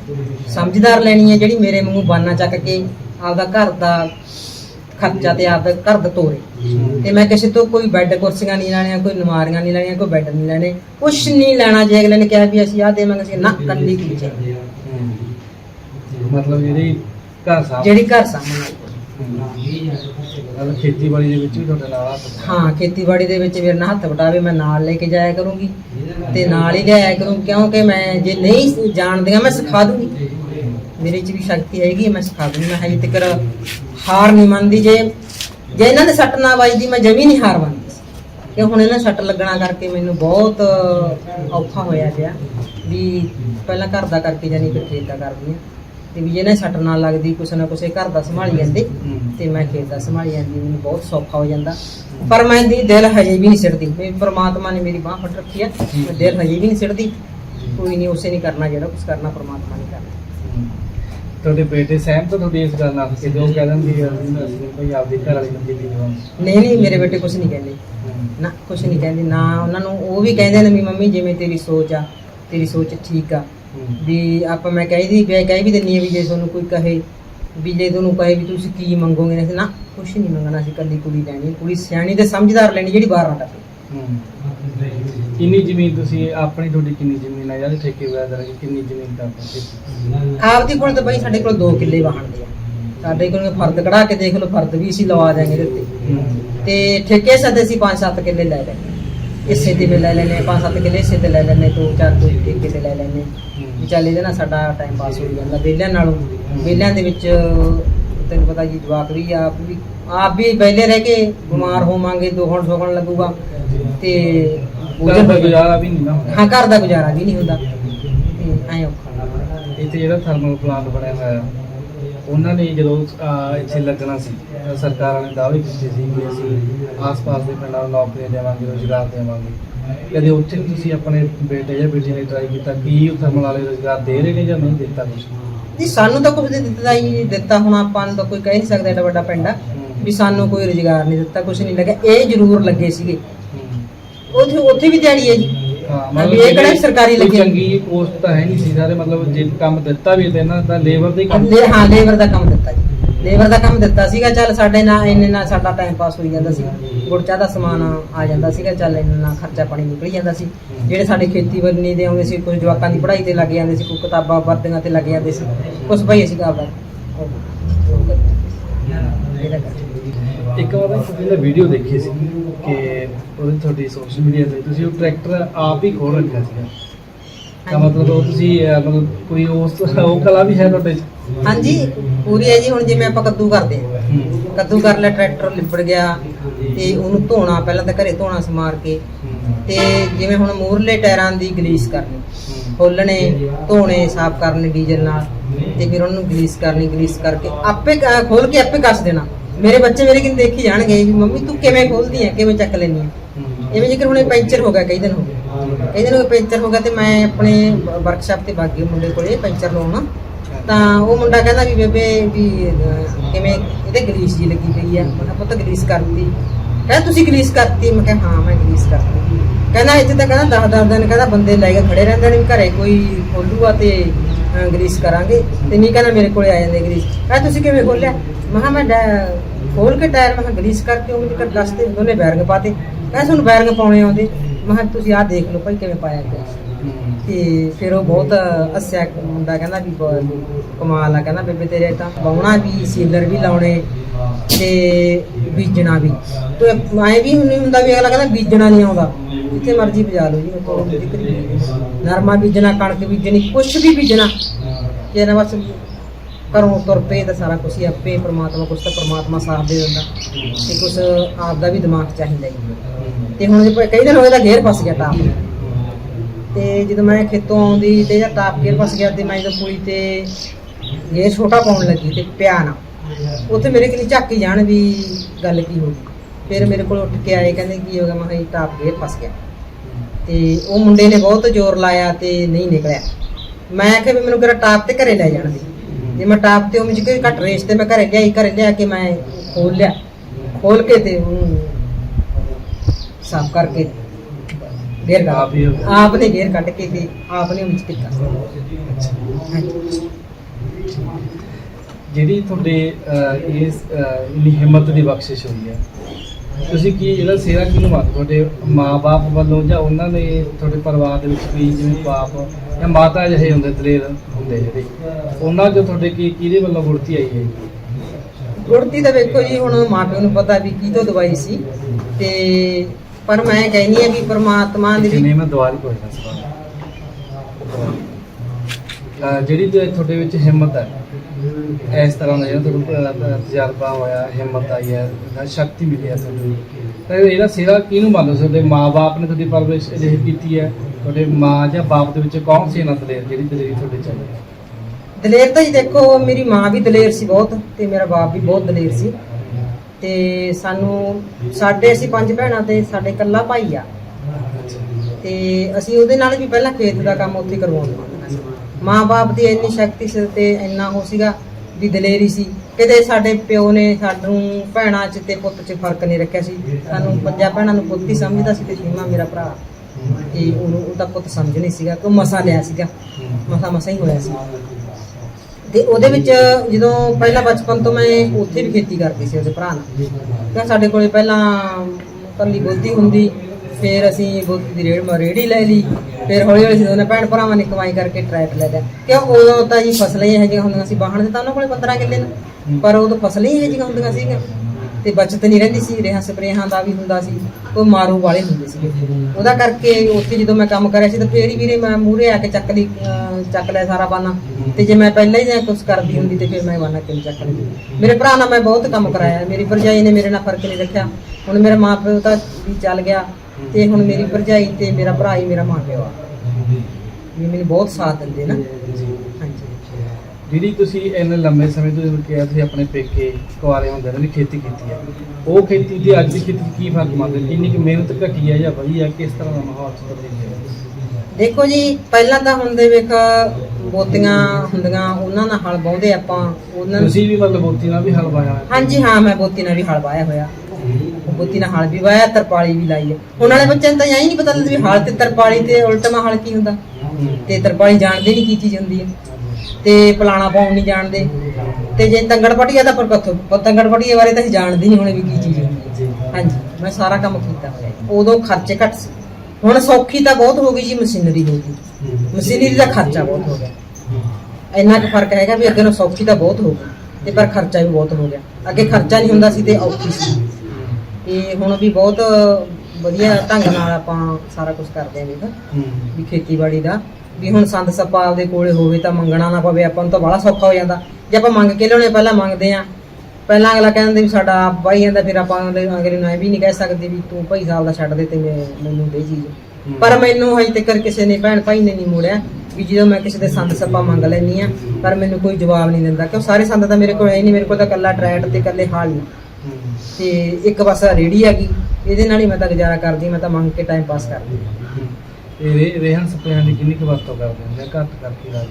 ਸਮਝਦਾਰ ਲੈਣੀ ਆ ਜਿਹੜੀ ਮੇਰੇ ਵਾਂਗੂ ਬਾਨਾ ਚੱਕ ਕੇ ਆਪਦਾ ਘਰ ਦਾ ਖਰਚਾ ਤੇ ਆਪਦਾ ਘਰ ਦਾ ਤੋਰੇ। ਤੇ ਮੈਂ ਕਿਸੇ ਤੋਂ ਕੋਈ ਬੈੱਡ ਕੁਰਸੀਆਂ ਨਹੀਂ ਲੈਣੀਆਂ ਕੋਈ ਨਮਾਰੀਆਂ ਨਹੀਂ ਲੈਣੀਆਂ ਕੋਈ ਬੈੱਡ ਨਹੀਂ ਲੈਣੇ। ਕੁਛ ਨਹੀਂ ਲੈਣਾ ਜੇ ਅਗਲੇ ਨੇ ਕਿਹਾ ਵੀ ਅਸੀਂ ਆਹ ਦੇਵਾਂਗੇ ਅਸੀਂ ਨਾ ਕੱਲੀ ਕੁੜੀ ਚਾਹੀਦੀ। ਮਤਲਬ ਜਿਹੜੀ ਘਰ ਸਾਹ ਜਿਹੜੀ ਘਰ ਸਾਹਮਣੇ ਮਤਲਬ ਖੇਤੀਬਾੜੀ ਦੇ ਵਿੱਚ ਵੀ ਤੁਹਾਡੇ ਨਾਲ ਹੱਥ ਹਾਂ ਖੇਤੀਬਾੜੀ ਦੇ ਵਿੱਚ ਮੇਰੇ ਨਾਲ ਹੱਥ ਵਟਾਵੇ ਮੈਂ ਨਾਲ ਲੈ ਕੇ ਜਾਇਆ ਕਰੂੰਗੀ ਤੇ ਨਾਲ ਹੀ ਲਿਆਇਆ ਕਰੂੰ ਕਿਉਂਕਿ ਮੈਂ ਜੇ ਨਹੀਂ ਜਾਣਦੀਆਂ ਮੈਂ ਸਿਖਾ ਦੂੰਗੀ। ਮੇਰੇ 'ਚ ਵੀ ਸ਼ਕਤੀ ਹੈਗੀ ਹੈ, ਮੈਂ ਸਿਖਾ ਦੂੰਗੀ। ਮੈਂ ਹਜੇ ਤੱਕ ਹਾਰ ਨਹੀਂ ਮੰਨਦੀ ਜੇ ਜੇ ਇਹਨਾਂ ਦੇ ਸੱਟ ਨਾ ਵੱਜਦੀ ਮੈਂ ਜਮੀ ਨਹੀਂ ਹਾਰ ਮੰਨਦੀ। ਕਿ ਹੁਣ ਇਹਨਾਂ ਸੱਟ ਲੱਗਣਾ ਕਰਕੇ ਮੈਨੂੰ ਬਹੁਤ ਔਖਾ ਹੋਇਆ ਪਿਆ ਵੀ ਪਹਿਲਾਂ ਘਰ ਦਾ ਕਰਕੇ ਜਾਨੀ ਫਿਰ ਖੇਤ ਦਾ ਕਰਦੀ ਹਾਂ ਤੇ ਵੀ ਜਿਹਨੇ ਸੱਟ ਨਾ ਲੱਗਦੀ ਕੁਛ ਨਾ ਕੁਛ ਇਹ ਘਰ ਦਾ ਸੰਭਾਲੀ ਜਾਂਦੇ। ਤੇ ਮੈਂ ਖੇਤ ਦਾ ਸੰਭਾਲੀ ਜਾਂਦੀ ਮੈਨੂੰ ਬਹੁਤ ਸੌਖਾ ਹੋ ਜਾਂਦਾ। ਪਰ ਮੈਂ ਦੀ ਦਿਲ ਹਜੇ ਵੀ ਨਹੀਂ ਸਿੜਦੀ ਵੀ ਪ੍ਰਮਾਤਮਾ ਨੇ ਮੇਰੀ ਬਾਹ ਫੜ ਰੱਖੀ ਆ ਮੈਂ ਦਿਲ ਹਜੇ ਵੀ ਨਹੀਂ ਸਿੜਦੀ ਕੋਈ ਨਹੀਂ ਉਸੇ ਨਹੀਂ ਕਰਨਾ ਜਿਹੜਾ ਕੁਝ ਕਰਨਾ ਪ੍ਰਮਾਤਮਾ ਨੇ ਕਰਨਾ। ਤੁਹਾਡੇ ਬੇਟੇ ਸਹਿਮਤ ਤੁਹਾਡੀ ਇਸ ਗੱਲ ਨਾਲ ਕਿ ਜੋ ਕਹਿ ਦਿੰਦੀ ਹੈ ਅਸੀਂ ਭਈ ਆਪਦੀ ਘਰ ਵਾਲੀ ਨੂੰ ਦਿੱਤੀ ਜਵਾਨ ਨਹੀਂ ਨਹੀਂ ਮੇਰੇ ਬੇਟੇ ਕੁਝ ਨਹੀਂ ਕਹਿੰਦੇ। ਨਾ ਕੁਝ ਨਹੀਂ ਕਹਿੰਦੇ। ਨਾ ਉਹਨਾਂ ਨੂੰ ਉਹ ਵੀ ਕਹਿੰਦੇ ਨੇ ਵੀ ਮੰਮੀ ਜਿਵੇਂ ਤੇਰੀ ਸੋਚ ਆ ਤੇਰੀ ਸੋਚ ਠੀਕ ਆ। ਵੀ ਆਪਾਂ ਮੈਂ ਕਹੀ ਦੀ ਵੀ ਕਹਿ ਵੀ ਦਿੰਨੀ ਆ ਵੀ ਜੇ ਤੁਹਾਨੂੰ ਕੋਈ ਕਹੇ ਵੀ ਜੇ ਤੁਹਾਨੂੰ ਕਹੇ ਵੀ ਤੁਸੀਂ ਕੀ ਮੰਗੋਗੇ ਨਾ ਨਾ ਕੁਛ ਨਹੀਂ ਮੰਗਣਾ ਸੀ ਕੱਲੀ ਕੁੜੀ ਲੈਣੀ ਕੁੜੀ ਸਿਆਣੀ ਤੇ ਸਮਝਦਾਰ ਲੈਣੀ ਜਿਹੜੀ ਬਾਹਰ ਨਾ ਟੱਪੇ। ਕਿੰਨੀ ਜ਼ਮੀਨ ਤੁਸੀਂ ਆਪਣੀ ਤੁਹਾਡੀ ਕਿੰਨੀ ਜ਼ਮੀਨ ਹੈ? ਜਾਂ ਠੇਕੇ ਵਗੈਰਾ ਦੀ ਕਿੰਨੀ ਜ਼ਮੀਨ ਦਾ ਤੁਸੀਂ ਆਪਦੀ ਕੋਲ ਤਾਂ ਬਈ ਸਾਡੇ ਕੋਲ 2 ਕਿੱਲੇ ਵਾਹਣ ਦੇ ਆ। ਸਾਡੇ ਕੋਲ ਫਰਦ ਕਢਾ ਕੇ ਦੇਖ ਲਓ ਫਰਦ ਵੀ ਅਸੀਂ ਲਵਾ ਦਿਆਂਗੇ ਇਹਦੇ ਉੱਤੇ। ਤੇ ਠੇਕੇ ਸਦੇ ਅਸੀਂ 5-7 ਕਿੱਲੇ ਲੈ ਲੈਣੇ ਇਸੇ ਤੇ ਵੀ ਲੈ ਲੈਣੇ 5-7 ਕਿੱਲੇ ਇਸੇ ਤੇ ਲੈ ਲੈਣੇ ਦੋ ਚਾਰ ਕੋਈ ਠੇਕੇ ਤੇ ਲੈ ਲੈਣੇ ਵੀ ਚੱਲ ਇਹਦੇ ਨਾਲ ਸਾਡਾ ਟਾਈਮ ਪਾਸ ਹੋ ਜਾਂਦਾ ਵਿਹਲਿਆਂ ਨਾਲੋਂ ਵਿਹਲਿਆਂ ਦੇ ਵਿੱਚ ਤੈਨੂੰ ਪਤਾ ਜੀ ਜਵਾਕ ਵੀ ਆਪ ਵੀ ਆਪ ਵੀ ਵਿਹਲੇ ਰਹਿ ਕੇ ਬਿਮਾਰ ਹੋਵਾਂਗੇ ਦੋਹਣ ਸੋਹਣ ਲੱਗੂਗਾ। ਤੇ ਘਰ ਦਾ ਗੁਜ਼ਾਰਾ ਵੀ ਨਹੀਂ ਨਾ ਹੁੰਦਾ। ਹਾਂ ਘਰ ਦਾ ਗੁਜ਼ਾਰਾ ਵੀ ਨਹੀਂ ਹੁੰਦਾ। ਤੇ ਐਂ ਔਖਾ ਇੱਥੇ ਜਿਹੜਾ ਥਰਮਲ ਪਲਾਂਟ ਬਣਿਆ ਹੋਇਆ ਉਹਨਾਂ ਨੇ ਜਦੋਂ ਇੱਥੇ ਲੱਗਣਾ ਸੀ ਸਰਕਾਰਾਂ ਨੇ ਦਾਅਵੇ ਕੀਤੇ ਸੀ ਕਿ ਅਸੀਂ ਆਸ-ਪਾਸ ਦੇ ਪਿੰਡਾਂ ਨੂੰ ਨੌਕਰੀਆਂ ਦੇਵਾਂਗੇ ਰੋਜ਼ਗਾਰ ਦੇਵਾਂਗੇ। ਕਦੇ ਉੱਥੇ ਵੀ ਤੁਸੀਂ ਆਪਣੇ ਬੇਟੇ ਜਾਂ ਬੇਟੀ ਨੇ ਟਰਾਈ ਕੀਤਾ ਕੀ ਉਹ ਥਰਮਲ ਵਾਲੇ ਰੋਜ਼ਗਾਰ ਦੇ ਰਹੇ ਨੇ ਜਾਂ ਨਹੀਂ ਦਿੱਤਾ ਕੁਝ ਜੀ ਸਾਨੂੰ ਤਾਂ ਕੁਝ ਨਹੀਂ ਦਿੱਤਾ ਹੀ ਨਹੀਂ ਦਿੱਤਾ ਹੁਣ ਆਪਾਂ ਨੂੰ ਤਾਂ ਕੋਈ ਕਹਿ ਨਹੀਂ ਸਕਦਾ ਏਡਾ ਵੱਡਾ ਪਿੰਡ ਆ ਵੀ ਸਾਨੂੰ ਕੋਈ ਰੁਜ਼ਗਾਰ ਨਹੀਂ ਦਿੱਤਾ ਕੁਝ ਨਹੀਂ ਲੱਗਿਆ। ਇਹ ਜ਼ਰੂਰ ਲੱਗੇ ਸੀਗੇ। ਉੱਥੇ ਉੱਥੇ ਵੀ ਦਿਹਾੜੀ ਹੈ ਜੀ। ਹਾਂ ਵੀ ਇਹ ਕਿਹੜਾ ਸਰਕਾਰੀ ਲੱਗੇ? ਚੰਗੀ ਪੋਸਟ ਤਾਂ ਹੈ ਨਹੀਂ ਸੀ ਸਾਰੇ ਮਤਲਬ ਜੇ ਕੰਮ ਦਿੱਤਾ ਵੀ ਤੇ ਇਹਨਾਂ ਦਾ ਲੇਬਰ ਦੇ ਕੰਮ ਹਾਂ ਲੇਬਰ ਦਾ ਕੰਮ ਦਿੱਤਾ ਜੀ। ਲੇਬਰ ਦਾ ਕੰਮ ਦਿੱਤਾ ਸੀਗਾ ਚੱਲ ਸਾਡੇ ਨਾਲ ਇੰਨੇ ਨਾਲ ਸਾਡਾ ਟਾਈਮ ਪਾਸ ਹੋਈ ਜਾਂਦਾ ਸੀ। ਗੁੜ ਚਾਹ ਦਾ ਸਮਾਨ ਆ ਜਾਂਦਾ ਸੀਗਾ ਚੱਲ ਇੰਨੇ ਖਰਚਾ ਪਾਣੀ ਨਿਕਲ ਜਾਂਦਾ ਸੀ। ਜਿਹੜੇ ਸਾਡੇ ਖੇਤੀਬਾੜੀ ਦੇ ਆਉਂਦੇ ਸੀ ਕੁਝ ਜਵਾਕਾਂ ਦੀ ਪੜ੍ਹਾਈ ਤੇ ਲੱਗ ਜਾਂਦੇ ਸੀ ਕੋਈ ਕਿਤਾਬਾਂ ਵਰਦੀਆਂ ਤੇ ਲੱਗ ਜਾਂਦੇ ਸੀ ਕੁਝ ਭਾਈ ਅਸੀਂ ਕਰਕੇ ਇੱਕ ਵਾਰ ਇੱਕ ਤੁਹਾਡੀ ਵੀਡੀਓ ਦੇਖੀ ਸੀ ਕਿ ਉਹਦੇ ਤੁਹਾਡੀ ਸੋਸ਼ਲ ਮੀਡੀਆ ਤੇ ਤੁਸੀਂ ਉਹ ਟਰੈਕਟਰ ਆਪ ਹੀ ਖੋਲ ਰੱਖਿਆ ਸੀਗਾ। ਤਾਂ। ਮਤਲਬ ਉਹ ਤੁਸੀਂ ਮਤਲਬ ਕੋਈ ਉਸ ਉਹ ਕਲਾ ਵੀ ਹੈ ਤੁਹਾਡੇ 'ਚ? ਹਾਂਜੀ ਪੂਰੀ ਹੈ ਜੀ ਹੁਣ ਜਿਵੇਂ ਆਪਾਂ ਕੱਦੂ ਕਰਦੇ ਹਾਂ। ਹੂੰ। ਕੱਦੂ ਕਰ ਲਿਆ ਟਰੈਕਟਰ ਲਿਬੜ ਗਿਆ ਤੇ ਉਹਨੂੰ ਧੋਣਾ ਪਹਿਲਾਂ ਤਾਂ ਘਰੇ ਧੋਣਾ ਸਮਾਰ ਕੇ। ਤੇ ਜਿਵੇਂ ਹੁਣ ਮੂਰਲੇ ਟਾਇਰਾਂ ਦੀ ਗਲੀਸ ਕਰਨੀ ਖੋਲਣੇ ਧੋਣੇ ਸਾਫ਼ ਕਰਨੇ ਡੀਜ਼ਲ ਨਾਲ ਤੇ ਫਿਰ ਉਹਨੂੰ ਗਲੀਸ ਕਰਨੀ ਗਲੀਸ ਕਰਕੇ ਆਪੇ ਖੋਲ ਕੇ ਆਪੇ ਕੱਸ ਦੇਣਾ। ਮੇਰੇ ਬੱਚੇ ਮੇਰੇ ਕਿਨ ਦੇਖੀ ਜਾਣਗੇ ਵੀ ਮੰਮੀ ਤੂੰ ਕਿਵੇਂ ਖੋਲਦੀ ਹੈ ਕਿਵੇਂ ਚੱਕ ਲੈਣੀ ਹੈ। ਇਵੇਂ ਜੇਕਰ ਹੁਣ ਪੈਂਚਰ ਹੋ ਗਿਆ ਕਈ ਦਿਨ ਹੋ ਗਏ। ਕਈ ਦਿਨ ਹੋ ਪੈਂਚਰ ਹੋ ਗਿਆ ਤੇ ਮੈਂ ਆਪਣੇ ਵਰਕਸ਼ਾਪ ਤੇ ਬਾਗੀ ਮੁੰਡੇ ਕੋਲੇ ਪੈਂਚਰ ਲਾਉਣਾ। ਤਾਂ ਉਹ ਮੁੰਡਾ ਕਹਿੰਦਾ ਵੀ ਬੇਬੇ ਵੀ ਕਿਵੇਂ ਇਹਦੇ ਗਲੀਸ ਜੀ ਲੱਗੀ ਪਈ ਆ। ਮੈਂ ਕਿਹਾ, ਪੁੱਤ ਗਲੀਸ ਕਰਤੀ ਕਹਿੰਦਾ, ਤੁਸੀਂ ਗਲੀਸ ਕਰਤੀ ਮੈਂ ਕਿਹਾ, ਹਾਂ, ਮੈਂ ਗਲੀਸ ਕਰਤੀ ਕਹਿੰਦਾ, ਇੱਥੇ ਤਾਂ ਕਹਿੰਦਾ 10 10 ਦਿਨ ਕਹਿੰਦਾ ਬੰਦੇ ਲੈ ਕੇ ਖੜੇ ਰਹਿੰਦੇ ਨੇ ਵੀ ਘਰੇ ਕੋਈ ਖੋਲੂਗਾ ਤੇ ਗਰੀਸ ਕਰਾਂਗੇ। ਤੇ ਨਹੀਂ ਕਹਿੰਦਾ ਮੇਰੇ ਕੋਲੇ ਆ ਜਾਂਦੇ ਗਰੀਸ ਕਹਿੰਦਾ, ਤੁਸੀਂ ਕਿਵੇਂ ਖੋਲਿਆ? ਮੈਂ ਕਿਹਾ, ਮੈਂ ਡੈ- ਖੋਲ ਕੇ ਟਾਇਰ, ਮੈਂ ਕਿਹਾ ਗਰੀਸ ਕਰਕੇ ਉਹ ਜਿਹੜਾ ਦੱਸਦੇ ਦੋਨੇ ਬੈਰੰਗ ਪਾਤੇ। ਕਹਿੰਦਾ ਤੁਹਾਨੂੰ ਬੈਰਗ ਪਾਉਣੇ ਆਉਂਦੇ? ਮੈਂ ਕਿਹਾ, ਤੁਸੀਂ ਆਹ ਦੇਖ ਲਓ ਭਾਈ, ਕਿਵੇਂ ਪਾਇਆ ਗਿਆ ਤੇ ਫਿਰ ਉਹ ਬਹੁਤ ਹੱਸਿਆ, ਮੁੰਡਾ ਕਹਿੰਦਾ ਵੀ ਬਹੁਤ ਕਮਾਲ ਆ, ਕਹਿੰਦਾ, ਬੇਬੇ ਤੇਰੇ ਤਾਂ ਬਾਉਣਾ ਵੀ, ਸੀਲਰ ਵੀ ਲਾਉਣੇ ਤੇ ਬੀਜਣਾ ਵੀ। ਤੇ ਐ ਵੀ ਨਹੀਂ ਹੁੰਦਾ ਵੀ ਅਗਲਾ ਕਹਿੰਦਾ, ਬੀਜਣਾ ਨਹੀਂ ਆਉਂਦਾ। ਜਿੱਥੇ ਮਰਜ਼ੀ ਬਜਾ ਲਓ ਜੀ, ਉਹ ਤੋਂ ਜ਼ਿਕਰ ਨਰਮਾ ਬੀਜਣਾ, ਕਣਕ ਬੀਜਣੀ, ਕੁਛ ਵੀ ਬੀਜਣਾ ਜੇ ਨਾ ਬਸ ਘਰੋਂ ਤੁਰ ਪਏ ਤਾਂ ਸਾਰਾ ਕੁਝ ਹੀ ਆਪੇ, ਪ੍ਰਮਾਤਮਾ ਕੁਛ ਤਾਂ ਪ੍ਰਮਾਤਮਾ ਸਾਥ ਦੇ ਦਿੰਦਾ। ਤੇ ਕੁਛ ਆਪ ਦਾ ਵੀ ਦਿਮਾਗ ਚਾਹੀਦਾ ਜੀ ਤੇ ਹੁਣ ਕਈ ਦਿਨ ਹੋਏ ਤਾਂ ਗੇਰ ਫਸ ਗਿਆ ਟਾਪ ਤੇ ਜਦੋਂ ਮੈਂ ਖੇਤੋਂ ਆਉਂਦੀ ਤੇ ਜਾਂ ਟਾਪ ਗੇਅਰ ਫਸ ਗਿਆ ਤੇ ਮੈਂ ਜਦੋਂ ਪੁਲੀ ਤੇ ਗੇਅਰ ਛੋਟਾ ਪਾਉਣ ਲੱਗੀ ਤੇ ਪਿਆ ਨਾ, ਉੱਥੇ ਮੇਰੇ ਕਿਨੀ ਝਾਕੀ ਜਾਣ ਵੀ ਗੱਲ ਕੀ ਹੋ ਗਈ। ਫਿਰ ਮੇਰੇ ਕੋਲ ਉੱਠ ਕੇ ਆਏ, ਕਹਿੰਦੇ ਕੀ ਹੋ ਗਿਆ? ਮੈਂ ਕਿਹਾ ਟਾਪ ਗੇਅਰ ਫਸ ਗਿਆ। ਤੇ ਉਹ ਮੁੰਡੇ ਨੇ ਬਹੁਤ ਜ਼ੋਰ ਲਾਇਆ ਤੇ ਨਹੀਂ ਨਿਕਲਿਆ। ਮੈਂ ਆਖਿਆ ਵੀ ਮੈਨੂੰ ਕਿਹੜਾ ਟਾਪ ਤੇ ਘਰੇ ਲੈ ਜਾਣ ਦੀ। ਜੇ ਮੈਂ ਟਾਪ ਤੇ ਉਹ ਮੈਨੂੰ ਕੋਈ ਘੱਟ ਰੇਸ ਤੇ ਮੈਂ ਘਰੇ ਲਿਆਈ, ਘਰੇ ਲਿਆ ਕੇ ਮੈਂ ਖੋਲ ਲਿਆ। ਖੋਲ ਕੇ ਤੇ ਉਹਨੂੰ ਸਾਫ਼ ਕਰਕੇ ਕੱਢ ਆਪ ਹੀ ਹੋ ਗਿਆ। ਆਪ ਨੇ ਗੇਰ ਕੱਢ ਕੇ ਤੇ ਆਪ ਨੇ ਵਿੱਚ ਕੀਤਾ। ਹਾਂਜੀ ਜਿਹੜੀ ਤੁਹਾਡੇ ਅਹ, ਇਸ ਅਹ, ਇੰਨੀ ਹਿੰਮਤ ਦੀ ਬਖਸ਼ਿਸ਼ ਹੋਈ ਹੈ ਤੁਸੀਂ ਕੀ ਜਿਹੜਾ ਸੇਵਾ ਕਿਹਨੂੰ ਮੰਨਦੇ ਤੁਹਾਡੇ ਮਾਪੇ ਵੱਲੋਂ ਜਾਂ ਉਹਨਾਂ ਨੇ ਤੁਹਾਡੇ ਪਰਿਵਾਰ ਦੇ ਵਿੱਚ ਕੋਈ ਜਿਵੇਂ ਬਾਪ ਜਾਂ ਮਾਤਾ ਜਿਹੇ ਹੁੰਦੇ ਦਲੇਰ ਹੁੰਦੇ ਜਿਹੜੇ ਉਹਨਾਂ ਜੋ ਤੁਹਾਡੇ ਕੀ ਕਿਹਦੇ ਵੱਲੋਂ ਗੁਰਤੀ ਆਈ ਹੈ? ਗੁੜਤੀ ਤਾਂ ਵੇਖੋ ਜੀ ਹੁਣ ਮਾਪਿਆਂ ਨੂੰ ਪਤਾ ਵੀ ਕੀ ਤੋਂ ਦਵਾਈ ਸੀ ਤੇ ਪਰ ਮੈਂ ਕਹਿੰਦੀ ਆ ਵੀ ਪ੍ਰਮਾਤਮਾ ਦੀ ਵੀ ਮੈਂ ਦੁਆਰੀ ਪੁੱਛਦਾ ਅਹ, ਜਿਹੜੀ ਤੁਹਾਡੇ ਵਿੱਚ ਹਿੰਮਤ ਹੈ ਇਸ ਤਰ੍ਹਾਂ ਦਾ ਜਿਹੜਾ ਤੁਹਾਨੂੰ ਤਜਰਬਾ ਹੋਇਆ ਹਿੰਮਤ ਆਈ ਹੈ ਜਾਂ ਸ਼ਕਤੀ ਮਿਲੀ ਹੈ ਤੁਹਾਨੂੰ ਤਾਂ ਇਹਦਾ ਸਿਰਾ ਕਿਹਨੂੰ ਮੰਨਦੇ ਹੋ? ਤੁਹਾਡੇ ਮਾਪੇ ਨੇ ਤੁਹਾਡੀ ਪਰਵਰਿਸ਼ ਅਜਿਹੀ ਕੀਤੀ ਹੈ ਤੁਹਾਡੇ ਮਾਂ ਜਾਂ ਬਾਪ ਦੇ ਵਿੱਚ ਕੌਣ ਸੀ ਇਹਨਾਂ ਦਲੇਰ ਜਿਹੜੀ ਦਲੇਰੀ ਤੁਹਾਡੇ ਚ ਹੈ ਦਲੇਰ ਤਾਂ ਜੀ ਦੇਖੋ ਮੇਰੀ ਮਾਂ ਵੀ ਦਲੇਰ ਸੀ ਬਹੁਤ ਤੇ ਮੇਰਾ ਬਾਪ ਵੀ ਬਹੁਤ ਦਲੇਰ ਸੀ। ਤੇ ਸਾਨੂੰ, ਸਾਡੇ ਅਸੀਂ ਪੰਜ ਭੈਣਾਂ ਤੇ ਸਾਡੇ ਇਕੱਲਾ ਭਾਈ ਆ। ਤੇ ਅਸੀਂ ਉਹਦੇ ਨਾਲ ਵੀ ਪਹਿਲਾਂ ਖੇਤ ਦਾ ਕੰਮ ਉੱਥੇ ਕਰਵਾਉਂਦੇ ਹੁੰਦੇ ਸੀ ਮਾਂ-ਬਾਪ ਦੀ ਇੰਨੀ ਸ਼ਕਤੀ ਸੀ ਤੇ ਇੰਨਾ ਉਹ ਸੀਗਾ ਵੀ ਦਲੇਰੀ ਸੀ। ਕਿਤੇ ਸਾਡੇ ਪਿਓ ਨੇ ਸਾਨੂੰ ਭੈਣਾਂ 'ਚ ਤੇ ਪੁੱਤ 'ਚ ਫ਼ਰਕ ਨਹੀਂ ਰੱਖਿਆ ਸੀ। ਸਾਨੂੰ ਪੰਜਾਂ ਭੈਣਾਂ ਨੂੰ ਪੁੱਤ ਹੀ ਸਮਝਦਾ ਸੀ ਤੇ ਛੇਵਾਂ ਮੇਰਾ ਭਰਾ। ਤੇ ਉਹਨੂੰ ਉਹਦਾ ਪੁੱਤ ਸਮਝ ਨਹੀਂ ਸੀਗਾ ਕਿ ਉਹ ਮਸਾ ਲਿਆ ਸੀਗਾ। ਮਸਾ ਮਸਾ ਹੀ ਹੋਇਆ ਸੀ। ਤੇ ਉਹਦੇ ਵਿੱਚ ਜਦੋਂ ਪਹਿਲਾਂ ਬਚਪਨ ਤੋਂ ਮੈਂ ਉੱਥੇ ਵੀ ਖੇਤੀ ਕਰਦੀ ਸੀ ਉਹਦੇ ਭਰਾ ਨਾਲ। ਕਿਉਂ ਸਾਡੇ ਕੋਲੇ ਪਹਿਲਾਂ ਕੱਲੀ ਗੋਦੀ ਹੁੰਦੀ, ਫਿਰ ਅਸੀਂ ਗੋਦੀ ਦੀ ਰੇੜ ਰੇੜੀ ਲੈ ਲਈ, ਫਿਰ ਹੌਲੀ ਹੌਲੀ ਅਸੀਂ ਦੋਨੇ ਭੈਣ ਭਰਾਵਾਂ ਨੇ ਕਮਾਈ ਕਰਕੇ ਟਰੈਕ ਲੈ ਲਿਆ। ਕਿਉਂ ਉਦੋਂ ਤਾਂ ਜੀ ਫਸਲਾਂ ਹੀ ਇਹੋ ਜਿਹੀਆਂ ਹੁੰਦੀਆਂ ਸੀ ਬਾਹਣ ਦੇ ਤਾਂ ਉਹਨਾਂ ਕੋਲੇ 15 ਕਿੱਲੇ ਨੇ, ਪਰ ਉਦੋਂ ਫਸਲਾਂ ਹੀ ਇਹੋ ਜਿਹੀਆਂ ਹੁੰਦੀਆਂ ਸੀਗੀਆਂ। ਤੇ ਬਚਤ ਨਹੀਂ ਰਹਿੰਦੀ ਸੀ, ਰੇਹਾਂ ਸਪਰੇਹਾਂ ਦਾ ਵੀ ਹੁੰਦਾ ਸੀ ਕੋਈ ਮਾਰੂ ਵਾਲੇ ਹੁੰਦੇ ਸੀ ਉਹਦਾ ਕਰਕੇ ਉੱਥੇ ਜਦੋਂ ਮੈਂ ਕੰਮ ਕਰਿਆ ਸੀ ਤਾਂ ਫੇਰ ਹੀ ਵੀਰੇ ਮੈਂ ਮੂਹਰੇ ਆ ਕੇ ਚੱਕ ਲਈ ਚੱਕ ਲਿਆ ਸਾਰਾ ਬਾਨਾ। ਤੇ ਜੇ ਮੈਂ ਪਹਿਲਾਂ ਹੀ ਜਾਂ ਕੁਝ ਕਰਦੀ ਹੁੰਦੀ ਤੇ ਫਿਰ ਮੈਂ ਬਾਨਾ ਕਿਉਂ ਚੱਕ ਲੈਂਦੀ ਮੇਰੇ ਭਰਾ ਨਾਲ ਮੈਂ ਬਹੁਤ ਕੰਮ ਕਰਾਇਆ। ਮੇਰੀ ਭਰਜਾਈ ਨੇ ਮੇਰੇ ਨਾਲ ਫ਼ਰਕ ਨਹੀਂ ਰੱਖਿਆ। ਹੁਣ ਮੇਰਾ ਮਾਂ ਪਿਓ ਤਾਂ ਵੀ ਚੱਲ ਗਿਆ ਤੇ ਹੁਣ ਮੇਰੀ ਭਰਜਾਈ ਤੇ ਮੇਰਾ ਭਰਾ ਹੀ ਮੇਰਾ ਮਾਂ ਪਿਓ ਆ। ਵੀ ਮੈਨੂੰ ਬਹੁਤ ਸਾਥ ਦਿੰਦੇ ਨਾ। ਜਿਹੜੀ ਤੁਸੀਂ ਇੰਨੇ ਲੰਮੇ ਸਮੇਂ ਤੋਂ ਕਿਹਾ ਤੁਸੀਂ ਆਪਣੇ ਪੇਕੇ ਕੁਆਰੇ ਹੁੰਦੇ ਨੇ ਖੇਤੀ ਕੀਤੀ ਹੈ ਉਹ ਖੇਤੀ ਤੇ ਅੱਜ ਦੀ ਖੇਤੀ 'ਚ ਕੀ ਫ਼ਰਕ ਮੰਨਦੇ? ਕਿੰਨੀ ਕੁ ਮਿਹਨਤ ਘਟੀ ਹੈ ਜਾਂ ਵਧੀ ਹੈ? ਕਿਸ ਤਰ੍ਹਾਂ ਦਾ ਮਾਹੌਲ ਚ ਤਬਦੀਲੀ ਹੈ? ਦੇਖੋ ਜੀ ਪਹਿਲਾਂ ਤਾਂ ਹੁੰਦੇ ਵੇਖ ਬੋਤੀਆਂ ਹੁੰਦੀਆਂ ਉਹਨਾਂ ਨਾਲ ਹਲ ਵਾਹੁੰਦੇ ਆਪਾਂ ਉਹਨਾਂ ਤੁਸੀਂ ਵੀ ਮਤਲਬ ਬੋਤੀ ਨਾਲ ਵੀ ਹਲ ਵਾਇਆ ਹਾਂਜੀ ਹਾਂ ਮੈਂ ਬੋਤੀ ਨਾਲ ਵੀ ਹਲ ਵਾਇਆ ਹੋਇਆ। ਬੋਤੀ ਨਾਲ ਹਲ ਵੀ ਵਾਇਆ ਤਰਪਾਲੀ ਵੀ ਲਾਈ ਹੈ। ਹੁਣ ਵਾਲੇ ਬੱਚਿਆਂ ਨੂੰ ਤਾਂ ਐਂ ਹੀ ਨਹੀਂ ਪਤਾ ਲੱਗਦਾ ਵੀ ਹਲ ਤੇ ਤਰਪਾਲੀ ਤੇ ਉਲਟਮਾ ਹਲ ਕੀ ਹੁੰਦਾ। ਤੇ ਤਰਪਾਲੀ ਜਾਣਦੇ ਨਹੀਂ ਕੀ ਚੀਜ਼ ਹੁੰਦੀ ਹੈ। ਤੇ ਪਲਾਣਾ ਪਾਉਣ ਨਹੀਂ ਜਾਣਦੇ। ਤੇ ਜੇ ਤੰਗੜ ਪਟੀਆ ਦਾ ਪਰ ਤੰਗੜ ਪਟੀਏ ਬਾਰੇ ਤਾਂ ਅਸੀਂ ਜਾਣਦੇ ਨਹੀਂ ਹੋਣੇ ਵੀ ਕੀ ਚੀਜ਼ ਹੁੰਦੀ ਹਾਂਜੀ, ਮੈਂ ਸਾਰਾ ਕੰਮ ਕੀਤਾ। ਹੋਇਆ ਉਦੋਂ ਖਰਚੇ ਘੱਟ ਸੀ। ਹੁਣ ਸੌਖੀ ਤਾਂ ਬਹੁਤ ਹੋ ਗਈ ਜੀ ਮਸ਼ੀਨਰੀ ਹੋ ਗਈ। ਮਸ਼ੀਨਰੀ ਦਾ ਖਰਚਾ ਬਹੁਤ ਹੋ ਗਿਆ। ਇੰਨਾ ਕੁ ਫ਼ਰਕ ਹੈਗਾ ਵੀ ਅੱਗੇ ਨੂੰ ਸੌਖੀ ਤਾਂ ਬਹੁਤ ਹੋ ਗਈ। ਤੇ ਪਰ ਖਰਚਾ ਵੀ ਬਹੁਤ ਹੋ ਗਿਆ। ਅੱਗੇ ਖਰਚਾ ਨਹੀਂ ਹੁੰਦਾ ਸੀ ਤੇ ਔਖੀ ਸੀ। ਤੇ ਹੁਣ ਵੀ ਬਹੁਤ ਵਧੀਆ ਢੰਗ ਨਾਲ ਆਪਾਂ ਸਾਰਾ ਕੁਝ ਕਰਦੇ ਆਂ ਵੇਖ ਵੀ ਖੇਤੀਬਾੜੀ ਦਾ। ਵੀ ਹੁਣ ਸੰਦ ਸੱਪਾ ਆਪਦੇ ਕੋਲੇ ਹੋਵੇ ਤਾਂ ਮੰਗਣਾ ਨਾ ਪਵੇ ਆਪਾਂ ਨੂੰ ਤਾਂ ਬੜਾ ਸੌਖਾ ਹੋ ਜਾਂਦਾ। ਜੇ ਆਪਾਂ ਮੰਗ ਕੇ ਲਿਆਉਣੇ ਪਹਿਲਾਂ ਮੰਗਦੇ ਆ ਪਹਿਲਾਂ ਅਗਲਾ ਕਹਿੰਦੇ ਵੀ ਸਾਡਾ ਆਪ ਬਾਈ ਜਾਂਦਾ ਫਿਰ ਆਪਾਂ ਅਗਲੇ ਨੂੰ ਇਹ ਵੀ ਨਹੀਂ ਕਹਿ ਸਕਦੇ ਵੀ ਤੂੰ ਭਾਈ ਸਾਲ ਦਾ ਛੱਡ ਦੇ ਤੇ ਮੈਨੂੰ ਦੇ ਚੀਜ਼ ਪਰ ਮੈਨੂੰ ਹਜੇ ਤੱਕ ਕਿਸੇ ਨੇ ਭੈਣ ਭਾਈ ਨੇ ਨਹੀਂ ਮੋੜਿਆ ਵੀ ਜਦੋਂ ਮੈਂ ਕਿਸੇ ਦੇ ਸੰਦ ਸੱਪਾ ਮੰਗ ਲੈਣੀ ਆ ਪਰ ਮੈਨੂੰ ਕੋਈ ਜਵਾਬ ਨਹੀਂ ਦਿੰਦਾ। ਕਿਉਂ? ਸਾਰੇ ਸੰਦ ਤਾਂ ਮੇਰੇ ਕੋਲ ਹੈ ਹੀ ਨਹੀਂ ਮੇਰੇ ਕੋਲ ਤਾਂ ਕੱਲਾ ਟਰੈਟ ਤੇ ਕੱਲੇ ਹਾਲ ਹੀ ਹੂੰ। ਤੇ ਇੱਕ ਆਹ ਰੇਹੜੀ ਹੈਗੀ ਇਹਦੇ ਨਾਲ ਹੀ ਮੈਂ ਤਾਂ ਗੁਜ਼ਾਰਾ ਕਰਦੀ ਮੈਂ ਤਾਂ ਮੰਗ ਕੇ ਟਾਈਮ ਪਾਸ ਕਰਦੀ ਇਹ ਰੇ ਰੇਹਨ ਸਪਰੇਆਂ ਦੀ ਕਿੰਨੀ ਕੁ ਵਰਤੋਂ ਕਰਦੇ ਹੁੰਦੇ ਆ? ਘੱਟ ਕਰਕੇ ਰਾਜੀ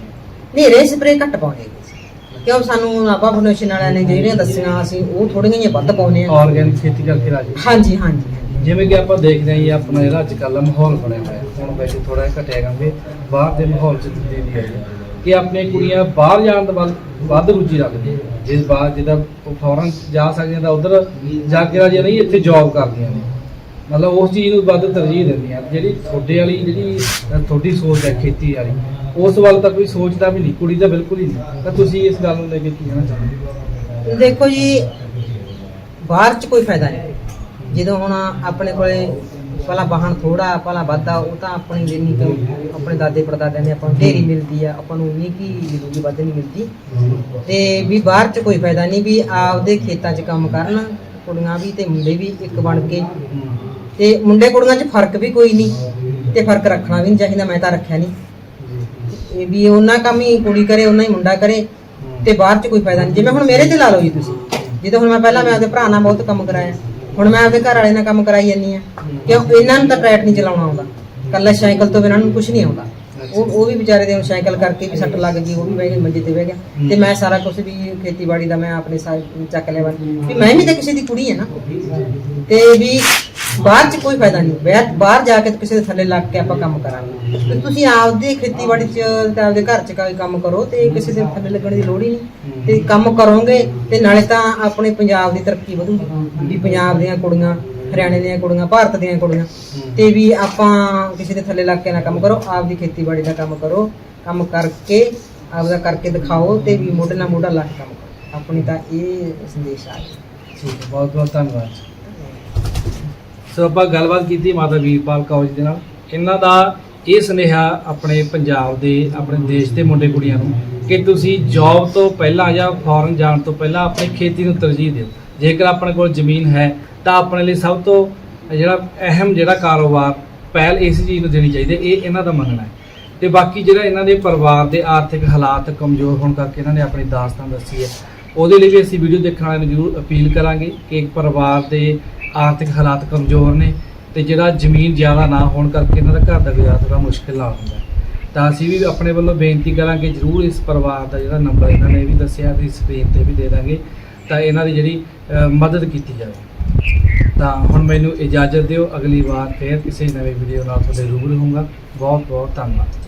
ਨਹੀਂ ਰੇ ਸਪਰੇ ਘੱਟ ਪਾਉਂਦੇ ਸੀ। ਕਿਉਂ ਸਾਨੂੰ ਨਾਭਾ ਫਾਊਂਡੇਸ਼ਨ ਵਾਲਿਆਂ ਨੇ ਜਿਹੜੀਆਂ ਦੱਸੀਆਂ ਅਸੀਂ ਉਹ ਥੋੜੀਆਂ ਜਿਹੀਆਂ ਵੱਧ ਪਾਉਂਦੇ ਆ ਆਰਗੈਨਿਕ ਖੇਤੀ ਕਰਕੇ ਰਾਜੀ ਹਾਂਜੀ ਹਾਂਜੀ ਹਾਂਜੀ। ਜਿਵੇਂ ਕਿ ਆਪਾਂ ਦੇਖਦੇ ਹਾਂ ਜੀ ਆਪਣਾ ਜਿਹੜਾ ਅੱਜ ਕੱਲ੍ਹ ਮਾਹੌਲ ਬਣਿਆ ਹੋਇਆ ਹੁਣ ਵੈਸੇ ਥੋੜਾ ਜਿਹਾ ਘਟਿਆ ਕਿਉਂਕਿ ਬਾਹਰ ਦੇ ਮਾਹੌਲ ਚ ਤਬਦੀਲੀ ਆਈ ਹੈ। ਕਿ ਆਪਣੀਆਂ ਕੁੜੀਆਂ ਬਾਹਰ ਜਾਣ ਦਾ ਵੱਲ ਵੱਧ ਰੁਚੀ ਰੱਖਦੀਆਂ। ਜੇ ਬਾਹਰ ਜਿੱਦਾਂ ਉਹ ਫੌਰਨ ਜਾ ਸਕਦੀਆਂ ਤਾਂ ਉਧਰ ਜਾ ਕੇ ਰਾਜੀ ਨਹੀਂ ਇੱਥੇ ਜੌਬ ਕਰਦੀਆਂ ਨੇ। ਮਤਲਬ ਉਸ ਚੀਜ਼ ਨੂੰ ਵੱਧ ਤਰਜੀਹ ਦਿੰਦੀਆਂ ਜਿਹੜੀ ਤੁਹਾਡੇ ਵਾਲੀ ਜਿਹੜੀ ਤੁਹਾਡੀ ਸੋਚ ਹੈ ਖੇਤੀ ਵਾਲੀ ਉਸ ਵੱਲ ਤਾਂ ਕੋਈ ਸੋਚਦਾ ਵੀ ਨਹੀਂ ਕੁੜੀ ਤਾਂ ਬਿਲਕੁਲ ਹੀ ਨਹੀਂ। ਤਾਂ ਤੁਸੀਂ ਇਸ ਗੱਲ ਨੂੰ ਲੈ ਕੇ ਕੀ ਕਹਿਣਾ ਚਾਹੁੰਦੇ ਦੇਖੋ ਜੀ ਬਾਹਰ ਚ ਕੋਈ ਫਾਇਦਾ ਨਹੀਂ। ਜਦੋਂ ਹੁਣ ਆਪਣੇ ਕੋਲੇ ਪਹਿਲਾਂ ਵਾਹਣ ਥੋੜਾ ਪਹਿਲਾਂ ਵਾਧਾ ਉਹ ਤਾਂ ਆਪਣੀ ਜਿੰਨੀ ਕੁ ਆਪਣੇ ਦਾਦੇ ਪੜਦਾਦਿਆਂ ਨੇ ਆਪਾਂ ਨੂੰ ਢੇਰੀ ਮਿਲਦੀ ਆ ਆਪਾਂ ਨੂੰ ਉਨੀ ਕੀ ਮਿਲੂਗੀ ਵੱਧ ਨਹੀਂ ਮਿਲਦੀ। ਤੇ ਵੀ ਬਾਹਰ ਚ ਕੋਈ ਫਾਇਦਾ ਨਹੀਂ ਵੀ ਆਪਦੇ ਖੇਤਾਂ 'ਚ ਕੰਮ ਕਰਨ ਕੁੜੀਆਂ ਵੀ ਤੇ ਮੁੰਡੇ ਵੀ ਇੱਕ ਬਣ ਕੇ। ਤੇ ਮੁੰਡੇ ਕੁੜੀਆਂ 'ਚ ਫ਼ਰਕ ਵੀ ਕੋਈ ਨਹੀਂ ਤੇ ਫ਼ਰਕ ਰੱਖਣਾ ਵੀ ਨਹੀਂ ਚਾਹੀਦਾ ਮੈਂ ਤਾਂ ਰੱਖਿਆ ਨਹੀਂ। ਇਹ ਵੀ ਉਹਨਾਂ ਕੰਮ ਹੀ ਕੁੜੀ ਕਰੇ ਉਹਨਾਂ ਹੀ ਮੁੰਡਾ ਕਰੇ ਤੇ ਬਾਹਰ 'ਚ ਕੋਈ ਫਾਇਦਾ ਨਹੀਂ। ਜਿਵੇਂ ਹੁਣ ਮੇਰੇ ਤੇ ਲਾ ਲਓ ਜੀ ਤੁਸੀਂ। ਜਦੋਂ ਹੁਣ ਮੈਂ ਪਹਿਲਾਂ ਮੈਂ ਆਪਦੇ ਭਰਾ ਨਾਲ ਬਹੁਤ ਕੰਮ ਕਰਾਇਆ। ਹੁਣ ਮੈਂ ਆਪਦੇ ਘਰ ਵਾਲੇ ਨਾਲ ਕੰਮ ਕਰਾਈ ਜਾਂਦੀ ਆ ਕਿਉਂ? ਇਹਨਾਂ ਨੂੰ ਤਾਂ ਟਰੈਕ ਨਹੀਂ ਚਲਾਉਣਾ ਆਉਂਦਾ। ਕੱਲਾ ਸਾਈਕਲ ਤੋਂ ਬਿਨਾਂ ਨੂੰ ਕੁਝ ਨਹੀਂ ਆਉਂਦਾ। ਉਹ ਉਹ ਵੀ ਵਿਚਾਰੇ ਦੇ ਹੁਣ ਸਾਈਕਲ ਕਰਕੇ ਵੀ ਸੱਟ ਲੱਗ ਗਈ ਉਹ ਵੀ ਗਏ ਮੰਜੇ ਤੇ ਬਹਿ ਗਿਆ। ਤੇ ਮੈਂ ਸਾਰਾ ਕੁਝ ਵੀ ਖੇਤੀਬਾੜੀ ਦਾ ਮੈਂ ਆਪਣੇ ਸਾਰ ਚੱਕ ਲਿਆ ਵਾ। ਵੀ ਮੈਂ ਵੀ ਤਾਂ ਕਿਸੇ ਦੀ ਕੁੜੀ ਹੈ ਨਾ। ਤੇ ਵੀ ਬਾਹਰ ਚ ਕੋਈ ਫਾਇਦਾ ਨਹੀਂ ਬਾਹਰ ਬਾਹਰ ਜਾ ਕੇ ਤਾਂ ਕਿਸੇ ਦੇ ਥੱਲੇ ਲੱਗ ਕੇ ਆਪਾਂ ਕੰਮ ਕਰਾਂਗੇ। ਤੇ ਤੁਸੀਂ ਆਪਦੀ ਖੇਤੀਬਾੜੀ ਚ ਤੇ ਆਪਦੇ ਘਰ ਚ ਕੋਈ ਕੰਮ ਕਰੋ ਤੇ ਕਿਸੇ ਦੇ ਥੱਲੇ ਲੱਗਣ ਦੀ ਲੋੜ ਹੀ ਨਹੀਂ। ਤੇ ਕੰਮ ਕਰੋਗੇ ਤੇ ਨਾਲੇ ਤਾਂ ਆਪਣੇ ਪੰਜਾਬ ਦੀ ਤਰੱਕੀ ਵਧੂਗੀ। ਵੀ ਪੰਜਾਬ ਦੀਆਂ ਕੁੜੀਆਂ, ਹਰਿਆਣੇ ਦੀਆਂ ਕੁੜੀਆਂ, ਭਾਰਤ ਦੀਆਂ ਕੁੜੀਆਂ, ਤੇ ਵੀ ਆਪਾਂ ਕਿਸੇ ਦੇ ਥੱਲੇ ਲੱਗ ਕੇ ਨਾ ਕੰਮ ਕਰੋ, ਆਪਦੀ ਖੇਤੀਬਾੜੀ ਦਾ ਕੰਮ ਕਰੋ, ਕੰਮ ਕਰਕੇ ਆਪਦਾ ਕਰਕੇ ਦਿਖਾਓ ਤੇ ਵੀ ਮੋਢੇ ਨਾਲ ਮੋਢਾ ਲਾ ਕੇ ਕੰਮ ਕਰੋ। ਆਪਣੀ ਤਾਂ ਇਹ ਸੰਦੇਸ਼ ਆ। ਠੀਕ ਹੈ ਬਹੁਤ ਬਹੁਤ ਧੰਨਵਾਦ। ਸੋ ਆਪਾਂ ਗੱਲਬਾਤ ਕੀਤੀ ਮਾਤਾ ਵੀਰਪਾਲ ਕੌਰ ਦੇ ਨਾਲ। ਇਹਨਾਂ ਦਾ ਇਹ ਸੁਨੇਹਾ ਆਪਣੇ ਪੰਜਾਬ ਦੇ, ਆਪਣੇ ਦੇਸ਼ ਦੇ ਮੁੰਡੇ ਕੁੜੀਆਂ ਨੂੰ ਕਿ ਤੁਸੀਂ ਜੌਬ ਤੋਂ ਪਹਿਲਾਂ ਜਾਂ ਫੌਰਨ ਜਾਣ ਤੋਂ ਪਹਿਲਾਂ ਆਪਣੀ ਖੇਤੀ ਨੂੰ ਤਰਜੀਹ ਦਿਓ। ਜੇਕਰ ਆਪਣੇ ਕੋਲ ਜ਼ਮੀਨ ਹੈ, ਤਾਂ ਆਪਣੇ ਲਈ ਸਭ ਤੋਂ ਜਿਹੜਾ ਅਹਿਮ ਜਿਹੜਾ ਕਾਰੋਬਾਰ, ਪਹਿਲ ਇਸ ਚੀਜ਼ ਨੂੰ ਦੇਣੀ ਚਾਹੀਦੀ ਹੈ। ਇਹ ਇਹਨਾਂ ਦਾ ਮੰਨਣਾ ਹੈ। ਤੇ ਬਾਕੀ ਜਿਹੜਾ ਇਹਨਾਂ ਦੇ ਪਰਿਵਾਰ ਦੇ ਆਰਥਿਕ ਹਾਲਾਤ ਕਮਜ਼ੋਰ ਹੋਣ ਕਰਕੇ ਇਹਨਾਂ ਨੇ ਆਪਣੀ ਦਾਸਤਾਨ ਦੱਸੀ ਹੈ। ਉਹਦੇ ਲਈ ਵੀ ਅਸੀਂ ਵੀਡੀਓ ਦੇਖਣ ਵਾਲਿਆਂ ਨੂੰ ਜ਼ਰੂਰ ਅਪੀਲ ਕਰਾਂਗੇ ਕਿ ਇੱਕ ਪਰਿਵਾਰ ਦੇ ਆਰਥਿਕ ਹਾਲਾਤ ਕਮਜ਼ੋਰ ਨੇ ਤੇ ਜਿਹੜਾ ਜ਼ਮੀਨ ਜ਼ਿਆਦਾ ਨਾ ਹੋਣ ਕਰਕੇ ਇਹਨਾਂ ਦਾ ਘਰ ਦਾ ਗੁਜ਼ਾਰਾ ਥੋੜਾ ਮੁਸ਼ਕਿਲ ਨਾਲ ਹੁੰਦਾ ਤਾਂ ਅਸੀਂ ਵੀ ਆਪਣੇ ਵੱਲੋਂ ਬੇਨਤੀ ਕਰਾਂਗੇ ਜ਼ਰੂਰ ਇਸ ਪਰਿਵਾਰ ਦਾ ਜਿਹੜਾ ਨੰਬਰ ਇਹਨਾਂ ਨੇ ਵੀ ਦੱਸਿਆ ਅਸੀਂ ਸਕਰੀਨ ਤੇ ਵੀ ਦੇ ਦਾਂਗੇ, ਤਾਂ ਇਹਨਾਂ ਦੀ ਜਿਹੜੀ ਮਦਦ ਕੀਤੀ ਜਾਵੇ। ਤਾਂ ਹੁਣ ਮੈਨੂੰ ਇਜਾਜ਼ਤ ਦਿਓ, ਅਗਲੀ ਵਾਰ ਫੇਰ ਕਿਸੇ ਨਵੇਂ ਵੀਡੀਓ ਨਾਲ ਤੁਹਾਡੇ ਰੂਬਰੂ ਹੋਊਂਗਾ। ਬਹੁਤ ਬਹੁਤ ਧੰਨਵਾਦ।